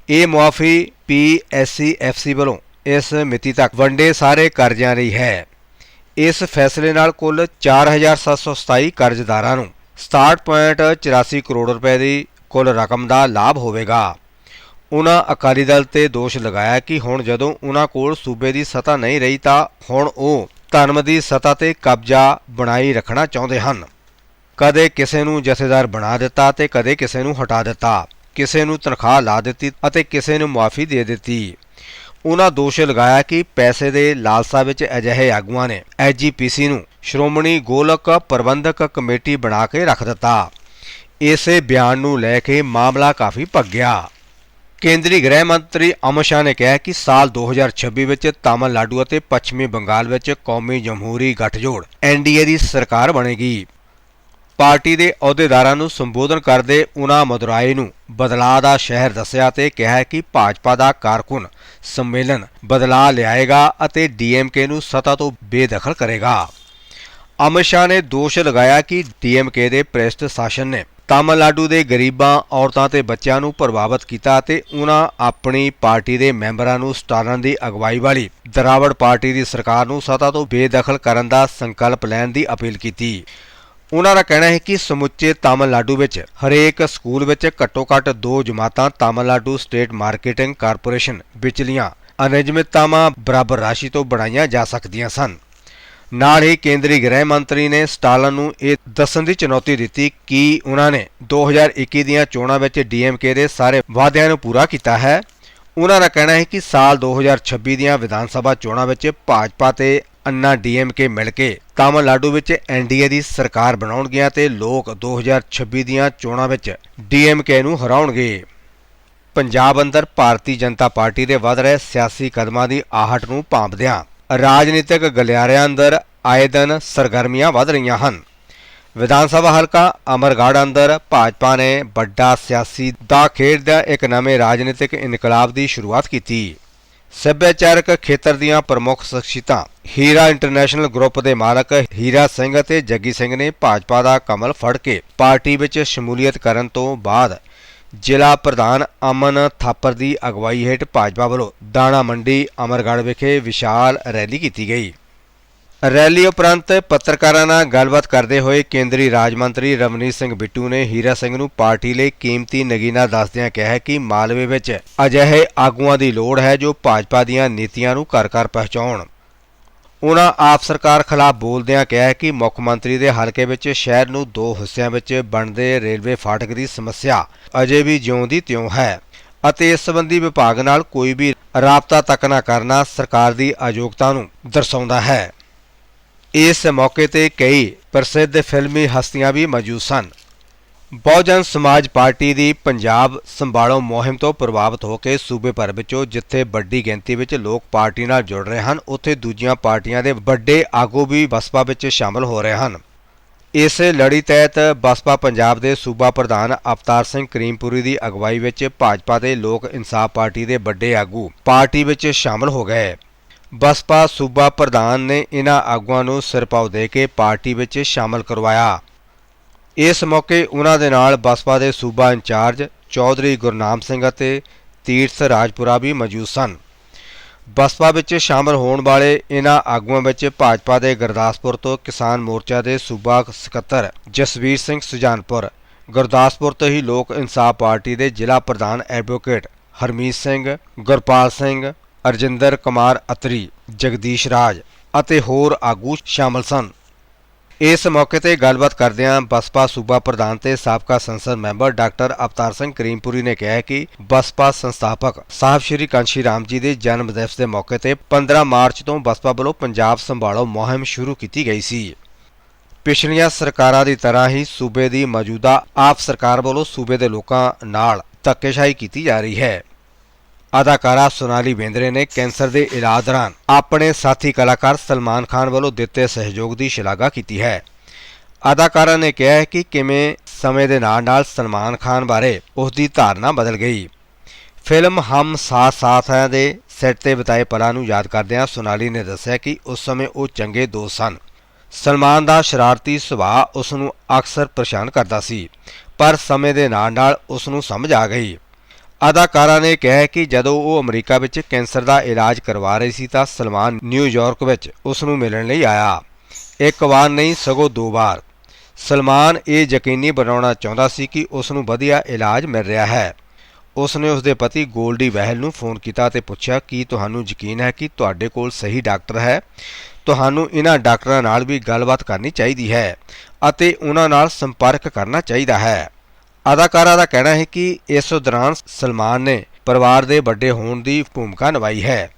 ਇਹ ਮੁਆਫੀ ਪੀਐਸਸੀਐਫਸੀ ਵੱਲੋਂ ਇਸ ਮਿਤੀ ਤੱਕ ਵੰਡੇ ਸਾਰੇ ਕਰਜ਼ਿਆਂ ਲਈ ਹੈ। ਇਸ ਫੈਸਲੇ ਨਾਲ ਕੁੱਲ 4727 ਕਰਜ਼ਦਾਰਾਂ ਨੂੰ 67.84 ਕਰੋੜ ਰੁਪਏ ਦੀ ਕੁੱਲ ਰਕਮ ਦਾ ਲਾਭ ਹੋਵੇਗਾ। ਉਨ੍ਹਾਂ ਅਕਾਲੀ ਦਲ ਤੇ ਦੋਸ਼ ਲਗਾਇਆ ਕਿ ਹੁਣ ਜਦੋਂ ਉਨ੍ਹਾਂ ਕੋਲ ਸੂਬੇ ਦੀ ਸੱਤਾ ਨਹੀਂ ਰਹੀ ਤਾਂ ਹੁਣ ਉਹ ਧਰਮ ਦੀ ਸੱਤਾ ਤੇ ਕਬਜ਼ਾ ਬਣਾਈ ਰੱਖਣਾ ਚਾਹੁੰਦੇ ਹਨ। ਕਦੇ ਕਿਸੇ ਨੂੰ ਜਥੇਦਾਰ ਬਣਾ ਦਿੱਤਾ ਤੇ ਕਦੇ ਕਿਸੇ ਨੂੰ ਹਟਾ ਦਿੱਤਾ, ਕਿਸੇ ਨੂੰ ਤਨਖਾਹ ਲਾ ਦਿੱਤੀ ਅਤੇ ਕਿਸੇ ਨੂੰ ਮੁਆਫੀ ਦੇ ਦਿੱਤੀ। ਉਹਨਾਂ ਦੋਸ਼ ਲਗਾਇਆ ਕਿ ਪੈਸੇ ਦੇ ਲਾਲਸਾ ਵਿੱਚ ਅਜਿਹੇ ਆਗੂਆਂ ਨੇ ਐਜੀਪੀਸੀ ਨੂੰ ਸ਼੍ਰੋਮਣੀ ਗੋਲਕ ਪ੍ਰਬੰਧਕ ਕਮੇਟੀ ਬਣਾ ਕੇ ਰੱਖ ਦਿੱਤਾ। ਇਸੇ ਬਿਆਨ ਨੂੰ ਲੈ ਕੇ ਮਾਮਲਾ ਕਾਫੀ ਭੱਗਿਆ ਕੇਂਦਰੀ ਗ੍ਰਹਿ ਮੰਤਰੀ ਅਮਿਤ ਸ਼ਾਹ ਨੇ ਕਿਹਾ ਕਿ ਸਾਲ 2026 ਵਿੱਚ ਤਾਮਿਲਨਾਡੂ ਅਤੇ ਪੱਛਮੀ ਬੰਗਾਲ ਵਿੱਚ ਕੌਮੀ ਜਮਹੂਰੀ ਗੱਠਜੋੜ ਐਨਡੀਏ ਦੀ ਸਰਕਾਰ ਬਣੇਗੀ। ਪਾਰਟੀ ਦੇ ਅਹੁਦੇਦਾਰਾਂ ਨੂੰ ਸੰਬੋਧਨ ਕਰਦੇ ਉਨ੍ਹਾਂ ਮਦੁਰਾਈ ਨੂੰ ਬਦਲਾਅ ਦਾ ਸ਼ਹਿਰ ਦੱਸਿਆ ਤੇ ਕਿਹਾ ਕਿ ਭਾਜਪਾ ਦਾ ਕਾਰਕੁਨ ਸੰਮੇਲਨ ਬਦਲਾਅ ਲਿਆਏਗਾ ਅਤੇ ਡੀਐਮਕੇ ਨੂੰ ਸੱਤਾ ਤੋਂ ਬੇਦਖਲ ਕਰੇਗਾ। ਅਮਿਤ ਸ਼ਾਹ ਨੇ ਦੋਸ਼ ਲਗਾਇਆ ਕਿ ਡੀਐਮਕੇ ਦੇ ਪ੍ਰੈਸਟ ਸ਼ਾਸਨ ਨੇ ਤਾਮਿਲਨਾਡੂ ਦੇ ਗਰੀਬਾਂ, ਔਰਤਾਂ ਤੇ ਬੱਚਿਆਂ ਨੂੰ ਪ੍ਰਭਾਵਿਤ ਕੀਤਾ ਅਤੇ ਉਹਨਾਂ ਆਪਣੀ ਪਾਰਟੀ ਦੇ ਮੈਂਬਰਾਂ ਨੂੰ ਸਟਾਲਨ ਦੀ ਅਗਵਾਈ ਵਾਲੀ ਦਰਾਵੜ ਪਾਰਟੀ ਦੀ ਸਰਕਾਰ ਨੂੰ ਸੱਤਾ ਤੋਂ ਬੇਦਖਲ ਕਰਨ ਦਾ ਸੰਕਲਪ ਲੈਣ ਦੀ ਅਪੀਲ ਕੀਤੀ। ਉਹਨਾਂ ਦਾ ਕਹਿਣਾ ਹੈ ਕਿ ਸਮੁੱਚੇ ਤਾਮਿਲਨਾਡੂ ਵਿੱਚ ਹਰੇਕ ਸਕੂਲ ਵਿੱਚ ਘੱਟੋ-ਘੱਟ ਦੋ ਜਮਾਤਾਂ ਤਾਮਿਲਨਾਡੂ ਸਟੇਟ ਮਾਰਕੀਟਿੰਗ ਕਾਰਪੋਰੇਸ਼ਨ ਵਿਚਲੀਆਂ ਅਨਿਯਮਿਤਤਾਵਾਂ ਬਰਾਬਰ ਰਾਸ਼ੀ ਤੋਂ ਬਣਾਈਆਂ ਜਾ ਸਕਦੀਆਂ ਸਨ। ਨਾਲ ਹੀ ਕੇਂਦਰੀ ਗ੍ਰਹਿ ਮੰਤਰੀ ਨੇ ਸਟਾਲਨ ਨੂੰ ਇਹ ਦੱਸਣ ਦੀ ਚੁਣੌਤੀ ਦਿੱਤੀ ਕਿ ਉਹਨਾਂ ਨੇ 2021 ਦੀਆਂ ਚੋਣਾਂ ਵਿੱਚ ਡੀਐਮਕੇ ਦੇ ਸਾਰੇ ਵਾਅਦਿਆਂ ਨੂੰ ਪੂਰਾ ਕੀਤਾ ਹੈ। ਉਹਨਾਂ ਦਾ ਕਹਿਣਾ ਹੈ ਕਿ ਸਾਲ 2026 ਦੀਆਂ ਵਿਧਾਨ ਸਭਾ ਚੋਣਾਂ ਵਿੱਚ ਭਾਜਪਾ ਤੇ ਅੰਨਾ ਡੀਐਮਕੇ ਮਿਲ ਕੇ ਤਾਮਿਲਨਾਡੂ ਵਿੱਚ ਐਨਡੀਏ ਦੀ ਸਰਕਾਰ ਬਣਾਉਣਗੀਆਂ ਤੇ ਲੋਕ 2026 ਦੀਆਂ ਚੋਣਾਂ ਵਿੱਚ ਡੀਐਮਕੇ ਨੂੰ ਹਰਾਉਣਗੇ। ਪੰਜਾਬ ਅੰਦਰ ਭਾਰਤੀ ਜਨਤਾ ਪਾਰਟੀ ਦੇ ਵੱਧ ਰਹੇ ਸਿਆਸੀ ਕਦਮਾਂ ਦੀ ਆਹਟ ਨੂੰ ਭਾਂਪਦਿਆਂ ਰਾਜਨੀਤਿਕ ਗਲਿਆਰਿਆਂ ਅੰਦਰ ਆਏ ਦਿਨ ਸਰਗਰਮੀਆਂ ਵਧ ਰਹੀਆਂ ਹਨ। ਵਿਧਾਨ ਸਭਾ ਹਲਕਾ ਅਮਰਗੜ੍ਹ ਅੰਦਰ ਭਾਜਪਾ ਨੇ ਵੱਡਾ ਸਿਆਸੀ ਦਾ ਖੇਡਦਿਆਂ ਇੱਕ ਨਵੇਂ ਰਾਜਨੀਤਿਕ ਇਨਕਲਾਬ ਦੀ ਸ਼ੁਰੂਆਤ ਕੀਤੀ। ਸੱਭਿਆਚਾਰਕ ਖੇਤਰ ਦੀਆਂ ਪ੍ਰਮੁੱਖ ਸ਼ਖਸੀਅਤਾਂ ਹੀਰਾ ਇੰਟਰਨੈਸ਼ਨਲ ਗਰੁੱਪ ਦੇ ਮਾਲਕ ਹੀਰਾ ਸਿੰਘ ਅਤੇ ਜੱਗੀ ਸਿੰਘ ਨੇ ਭਾਜਪਾ ਦਾ ਕਮਲ ਫੜ ਕੇ ਪਾਰਟੀ ਵਿੱਚ ਸ਼ਮੂਲੀਅਤ ਕਰਨ ਤੋਂ ਬਾਅਦ ਜ਼ਿਲ੍ਹਾ ਪ੍ਰਧਾਨ ਅਮਨ ਥਾਪਰ ਦੀ ਅਗਵਾਈ ਹੇਠ ਭਾਜਪਾ ਵੱਲੋਂ ਦਾਣਾ ਮੰਡੀ ਅਮਰਗੜ੍ਹ ਵਿਖੇ ਵਿਸ਼ਾਲ ਰੈਲੀ ਕੀਤੀ ਗਈ। ਰੈਲੀ ਉਪਰੰਤ ਪੱਤਰਕਾਰਾਂ ਨਾਲ ਗੱਲਬਾਤ ਕਰਦੇ ਹੋਏ ਕੇਂਦਰੀ ਰਾਜ ਮੰਤਰੀ ਰਵਨੀਤ ਸਿੰਘ ਬਿੱਟੂ ਨੇ ਹੀਰਾ ਸਿੰਘ ਨੂੰ ਪਾਰਟੀ ਲਈ ਕੀਮਤੀ ਨਗੀਨਾ ਦੱਸਦਿਆਂ ਕਿਹਾ ਕਿ ਮਾਲਵੇ ਵਿੱਚ ਅਜਿਹੇ ਆਗੂਆਂ ਦੀ ਲੋੜ ਹੈ ਜੋ ਭਾਜਪਾ ਦੀਆਂ ਨੀਤੀਆਂ ਨੂੰ ਘਰ-ਘਰ ਪਹੁੰਚਾਉਣ। ਉਨ੍ਹਾਂ ਆਪ ਸਰਕਾਰ ਖਿਲਾਫ ਬੋਲਦਿਆਂ ਕਿਹਾ ਕਿ ਮੁੱਖ ਮੰਤਰੀ ਦੇ ਹਲਕੇ ਵਿੱਚ ਸ਼ਹਿਰ ਨੂੰ ਦੋ ਹਿੱਸਿਆਂ ਵਿੱਚ ਬਣਦੇ ਰੇਲਵੇ ਫਾਟਕ ਦੀ ਸਮੱਸਿਆ ਅਜੇ ਵੀ ਜਿਉਂ ਦੀ ਤਿਉਂ ਹੈ ਅਤੇ ਇਸ ਸੰਬੰਧੀ ਵਿਭਾਗ ਨਾਲ ਕੋਈ ਵੀ ਰਾਬਤਾ ਤੱਕ ਨਾ ਕਰਨਾ ਸਰਕਾਰ ਦੀ ਅਯੋਗਤਾ ਨੂੰ ਦਰਸਾਉਂਦਾ ਹੈ। ਇਸ ਮੌਕੇ ਤੇ ਕਈ ਪ੍ਰਸਿੱਧ ਫਿਲਮੀ ਹਸਤੀਆਂ ਵੀ ਮੌਜੂਦ ਸਨ। ਬਹੁਜਨ ਸਮਾਜ ਪਾਰਟੀ ਦੀ ਪੰਜਾਬ ਸੰਭਾਲੋ ਮੁਹਿੰਮ ਤੋਂ ਪ੍ਰਭਾਵਿਤ ਹੋ ਕੇ ਸੂਬੇ ਭਰ ਵਿੱਚੋਂ ਜਿੱਥੇ ਵੱਡੀ ਗਿਣਤੀ ਵਿੱਚ ਲੋਕ ਪਾਰਟੀ ਨਾਲ ਜੁੜ ਰਹੇ ਹਨ, ਉੱਥੇ ਦੂਜੀਆਂ ਪਾਰਟੀਆਂ ਦੇ ਵੱਡੇ ਆਗੂ ਵੀ ਬਸਪਾ ਵਿੱਚ ਸ਼ਾਮਲ ਹੋ ਰਹੇ ਹਨ। ਇਸ ਲੜੀ ਤਹਿਤ ਬਸਪਾ ਪੰਜਾਬ ਦੇ ਸੂਬਾ ਪ੍ਰਧਾਨ ਅਵਤਾਰ ਸਿੰਘ ਕਰੀਮਪੁਰੀ ਦੀ ਅਗਵਾਈ ਵਿੱਚ ਭਾਜਪਾ ਦੇ ਲੋਕ ਇਨਸਾਫ ਪਾਰਟੀ ਦੇ ਵੱਡੇ ਆਗੂ ਪਾਰਟੀ ਵਿੱਚ ਸ਼ਾਮਲ ਹੋ ਗਏ। ਬਸਪਾ ਸੂਬਾ ਪ੍ਰਧਾਨ ਨੇ ਇਹਨਾਂ ਆਗੂਆਂ ਨੂੰ ਸਿਰਪਾਉ ਦੇ ਕੇ ਪਾਰਟੀ ਵਿੱਚ ਸ਼ਾਮਲ ਕਰਵਾਇਆ। ਇਸ ਮੌਕੇ ਉਹਨਾਂ ਦੇ ਨਾਲ ਬਸਪਾ ਦੇ ਸੂਬਾ ਇੰਚਾਰਜ ਚੌਧਰੀ ਗੁਰਨਾਮ ਸਿੰਘ ਅਤੇ ਤੀਰਥ ਰਾਜਪੁਰਾ ਵੀ ਮੌਜੂਦ ਸਨ। ਬਸਪਾ ਵਿੱਚ ਸ਼ਾਮਲ ਹੋਣ ਵਾਲੇ ਇਹਨਾਂ ਆਗੂਆਂ ਵਿੱਚ ਭਾਜਪਾ ਦੇ ਗੁਰਦਾਸਪੁਰ ਤੋਂ ਕਿਸਾਨ ਮੋਰਚਾ ਦੇ ਸੂਬਾ ਸਕੱਤਰ ਜਸਵੀਰ ਸਿੰਘ ਸੁਜਾਨਪੁਰ, ਗੁਰਦਾਸਪੁਰ ਤੋਂ ਹੀ ਲੋਕ ਇਨਸਾਫ ਪਾਰਟੀ ਦੇ ਜ਼ਿਲ੍ਹਾ ਪ੍ਰਧਾਨ ਐਡਵੋਕੇਟ ਹਰਮੀਤ ਸਿੰਘ, ਗੁਰਪਾਲ ਸਿੰਘ, ਅਰਜਿੰਦਰ ਕੁਮਾਰ ਅਤਰੀ, ਜਗਦੀਸ਼ ਰਾਜ ਅਤੇ ਹੋਰ ਆਗੂ ਸ਼ਾਮਲ ਸਨ। ਇਸ ਮੌਕੇ ਤੇ ਗੱਲਬਾਤ ਕਰਦਿਆਂ ਬਸਪਾ ਸੂਬਾ ਪ੍ਰਧਾਨ ਤੇ ਸਾਬਕਾ ਸੰਸਦ ਮੈਂਬਰ ਡਾਕਟਰ ਅਵਤਾਰ ਸਿੰਘ ਕਰੀਮਪੁਰੀ ਨੇ ਕਿਹਾ ਕਿ ਬਸਪਾ ਸੰਸਥਾਪਕ ਸਾਹਿਬ ਸ਼੍ਰੀ ਕਾਂਸ਼ੀ ਰਾਮ ਜੀ ਦੇ ਜਨਮ ਦਿਵਸ ਦੇ ਮੌਕੇ ਤੇ 15 ਮਾਰਚ ਤੋਂ ਬਸਪਾ ਵੱਲੋਂ ਪੰਜਾਬ ਸੰਭਾਲੋ ਮੁਹਿੰਮ ਸ਼ੁਰੂ ਕੀਤੀ ਗਈ ਸੀ। ਪਿਛਲੀਆਂ ਸਰਕਾਰਾਂ ਦੀ ਤਰ੍ਹਾਂ ਹੀ ਸੂਬੇ ਦੀ ਮੌਜੂਦਾ ਆਪ ਸਰਕਾਰ ਵੱਲੋਂ ਸੂਬੇ ਦੇ ਲੋਕਾਂ ਨਾਲ ਧੱਕੇਸ਼ਾਹੀ ਕੀਤੀ ਜਾ ਰਹੀ ਹੈ। ਅਦਾਕਾਰਾ ਸੋਨਾਲੀ ਬੇਂਦਰੇ ਨੇ ਕੈਂਸਰ ਦੇ ਇਲਾਜ ਦੌਰਾਨ ਆਪਣੇ ਸਾਥੀ ਕਲਾਕਾਰ ਸਲਮਾਨ ਖਾਨ ਵੱਲੋਂ ਦਿੱਤੇ ਸਹਿਯੋਗ ਦੀ ਸ਼ਲਾਘਾ ਕੀਤੀ ਹੈ। ਅਦਾਕਾਰਾ ਨੇ ਕਿਹਾ ਹੈ ਕਿ ਕਿਵੇਂ ਸਮੇਂ ਦੇ ਨਾਲ-ਨਾਲ ਸਲਮਾਨ ਖਾਨ ਬਾਰੇ ਉਸ ਦੀ ਧਾਰਨਾ ਬਦਲ ਗਈ। ਫਿਲਮ ਹਮ ਸਾਥ ਸਾਥ ਹੈ ਦੇ ਸੈੱਟ ਤੇ ਬਿਤਾਏ ਪਲਾਂ ਨੂੰ ਯਾਦ ਕਰਦਿਆਂ ਸੋਨਾਲੀ ਨੇ ਦੱਸਿਆ ਕਿ ਉਸ ਸਮੇਂ ਉਹ ਚੰਗੇ ਦੋਸਤ ਸਨ। ਸਲਮਾਨ ਦਾ ਸ਼ਰਾਰਤੀ ਸੁਭਾਅ ਉਸ ਨੂੰ ਅਕਸਰ ਪਰੇਸ਼ਾਨ ਕਰਦਾ ਸੀ, ਪਰ ਸਮੇਂ ਦੇ ਨਾਲ-ਨਾਲ ਉਸ ਨੂੰ ਸਮਝ ਆ ਗਈ। ਅਦਾਕਾਰਾ ਨੇ ਕਿਹਾ ਕਿ ਜਦੋਂ ਉਹ ਅਮਰੀਕਾ ਵਿੱਚ ਕੈਂਸਰ ਦਾ ਇਲਾਜ ਕਰਵਾ ਰਹੀ ਸੀ ਤਾਂ ਸਲਮਾਨ ਨਿਊਯਾਰਕ ਵਿੱਚ ਉਸ ਨੂੰ ਮਿਲਣ ਲਈ ਆਇਆ। ਇੱਕ ਵਾਰ ਨਹੀਂ, ਸਗੋਂ ਦੋ ਵਾਰ। ਸਲਮਾਨ ਇਹ ਯਕੀਨੀ ਬਣਾਉਣਾ ਚਾਹੁੰਦਾ ਸੀ ਕਿ ਉਸ ਨੂੰ ਵਧੀਆ ਇਲਾਜ ਮਿਲ ਰਿਹਾ ਹੈ। ਉਸ ਨੇ ਉਸ ਦੇ ਪਤੀ ਗੋਲਡੀ ਵਹਿਲ ਨੂੰ ਫੋਨ ਕੀਤਾ ਤੇ ਪੁੱਛਿਆ, ਕਿ ਤੁਹਾਨੂੰ ਯਕੀਨ ਹੈ ਕਿ ਤੁਹਾਡੇ ਕੋਲ ਸਹੀ ਡਾਕਟਰ ਹੈ? ਤੁਹਾਨੂੰ ਇਹਨਾਂ ਡਾਕਟਰਾਂ ਨਾਲ ਵੀ ਗੱਲਬਾਤ ਕਰਨੀ ਚਾਹੀਦੀ ਹੈ ਅਤੇ ਉਹਨਾਂ ਨਾਲ ਸੰਪਰਕ ਕਰਨਾ ਚਾਹੀਦਾ ਹੈ। ਅਦਾਕਾਰਾ ਦਾ ਕਹਿਣਾ ਹੈ ਕਿ ਇਸ ਦੌਰਾਨ ਸਲਮਾਨ ਨੇ ਪਰਿਵਾਰ ਦੇ ਵੱਡੇ ਹੋਣ ਦੀ ਭੂਮਿਕਾ ਨਿਭਾਈ ਹੈ,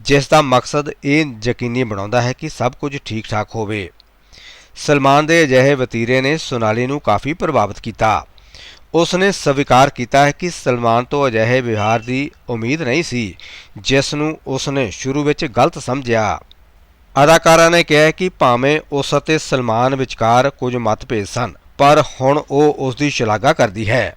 ਜਿਸ ਦਾ ਮਕਸਦ ਇਹ ਯਕੀਨੀ ਬਣਾਉਂਦਾ ਹੈ ਕਿ ਸਭ ਕੁਝ ਠੀਕ ਠਾਕ ਹੋਵੇ। ਸਲਮਾਨ ਦੇ ਅਜਿਹੇ ਵਤੀਰੇ ਨੇ ਸੋਨਾਲੀ ਨੂੰ ਕਾਫੀ ਪ੍ਰਭਾਵਿਤ ਕੀਤਾ। ਉਸ ਨੇ ਸਵੀਕਾਰ ਕੀਤਾ ਹੈ ਕਿ ਸਲਮਾਨ ਤੋਂ ਅਜਿਹੇ ਵਿਹਾਰ ਦੀ ਉਮੀਦ ਨਹੀਂ ਸੀ, ਜਿਸ ਨੂੰ ਉਸ ਨੇ ਸ਼ੁਰੂ ਵਿੱਚ ਗਲਤ ਸਮਝਿਆ। ਅਦਾਕਾਰਾ ਨੇ ਕਿਹਾ ਕਿ ਭਾਵੇਂ ਉਸ ਅਤੇ ਸਲਮਾਨ ਵਿਚਕਾਰ ਕੁਝ ਮਤਭੇਦ ਸਨ ਪਰ ਹੁਣ ਉਹ ਉਸ ਦੀ ਸ਼ਲਾਘਾ ਕਰਦੀ ਹੈ।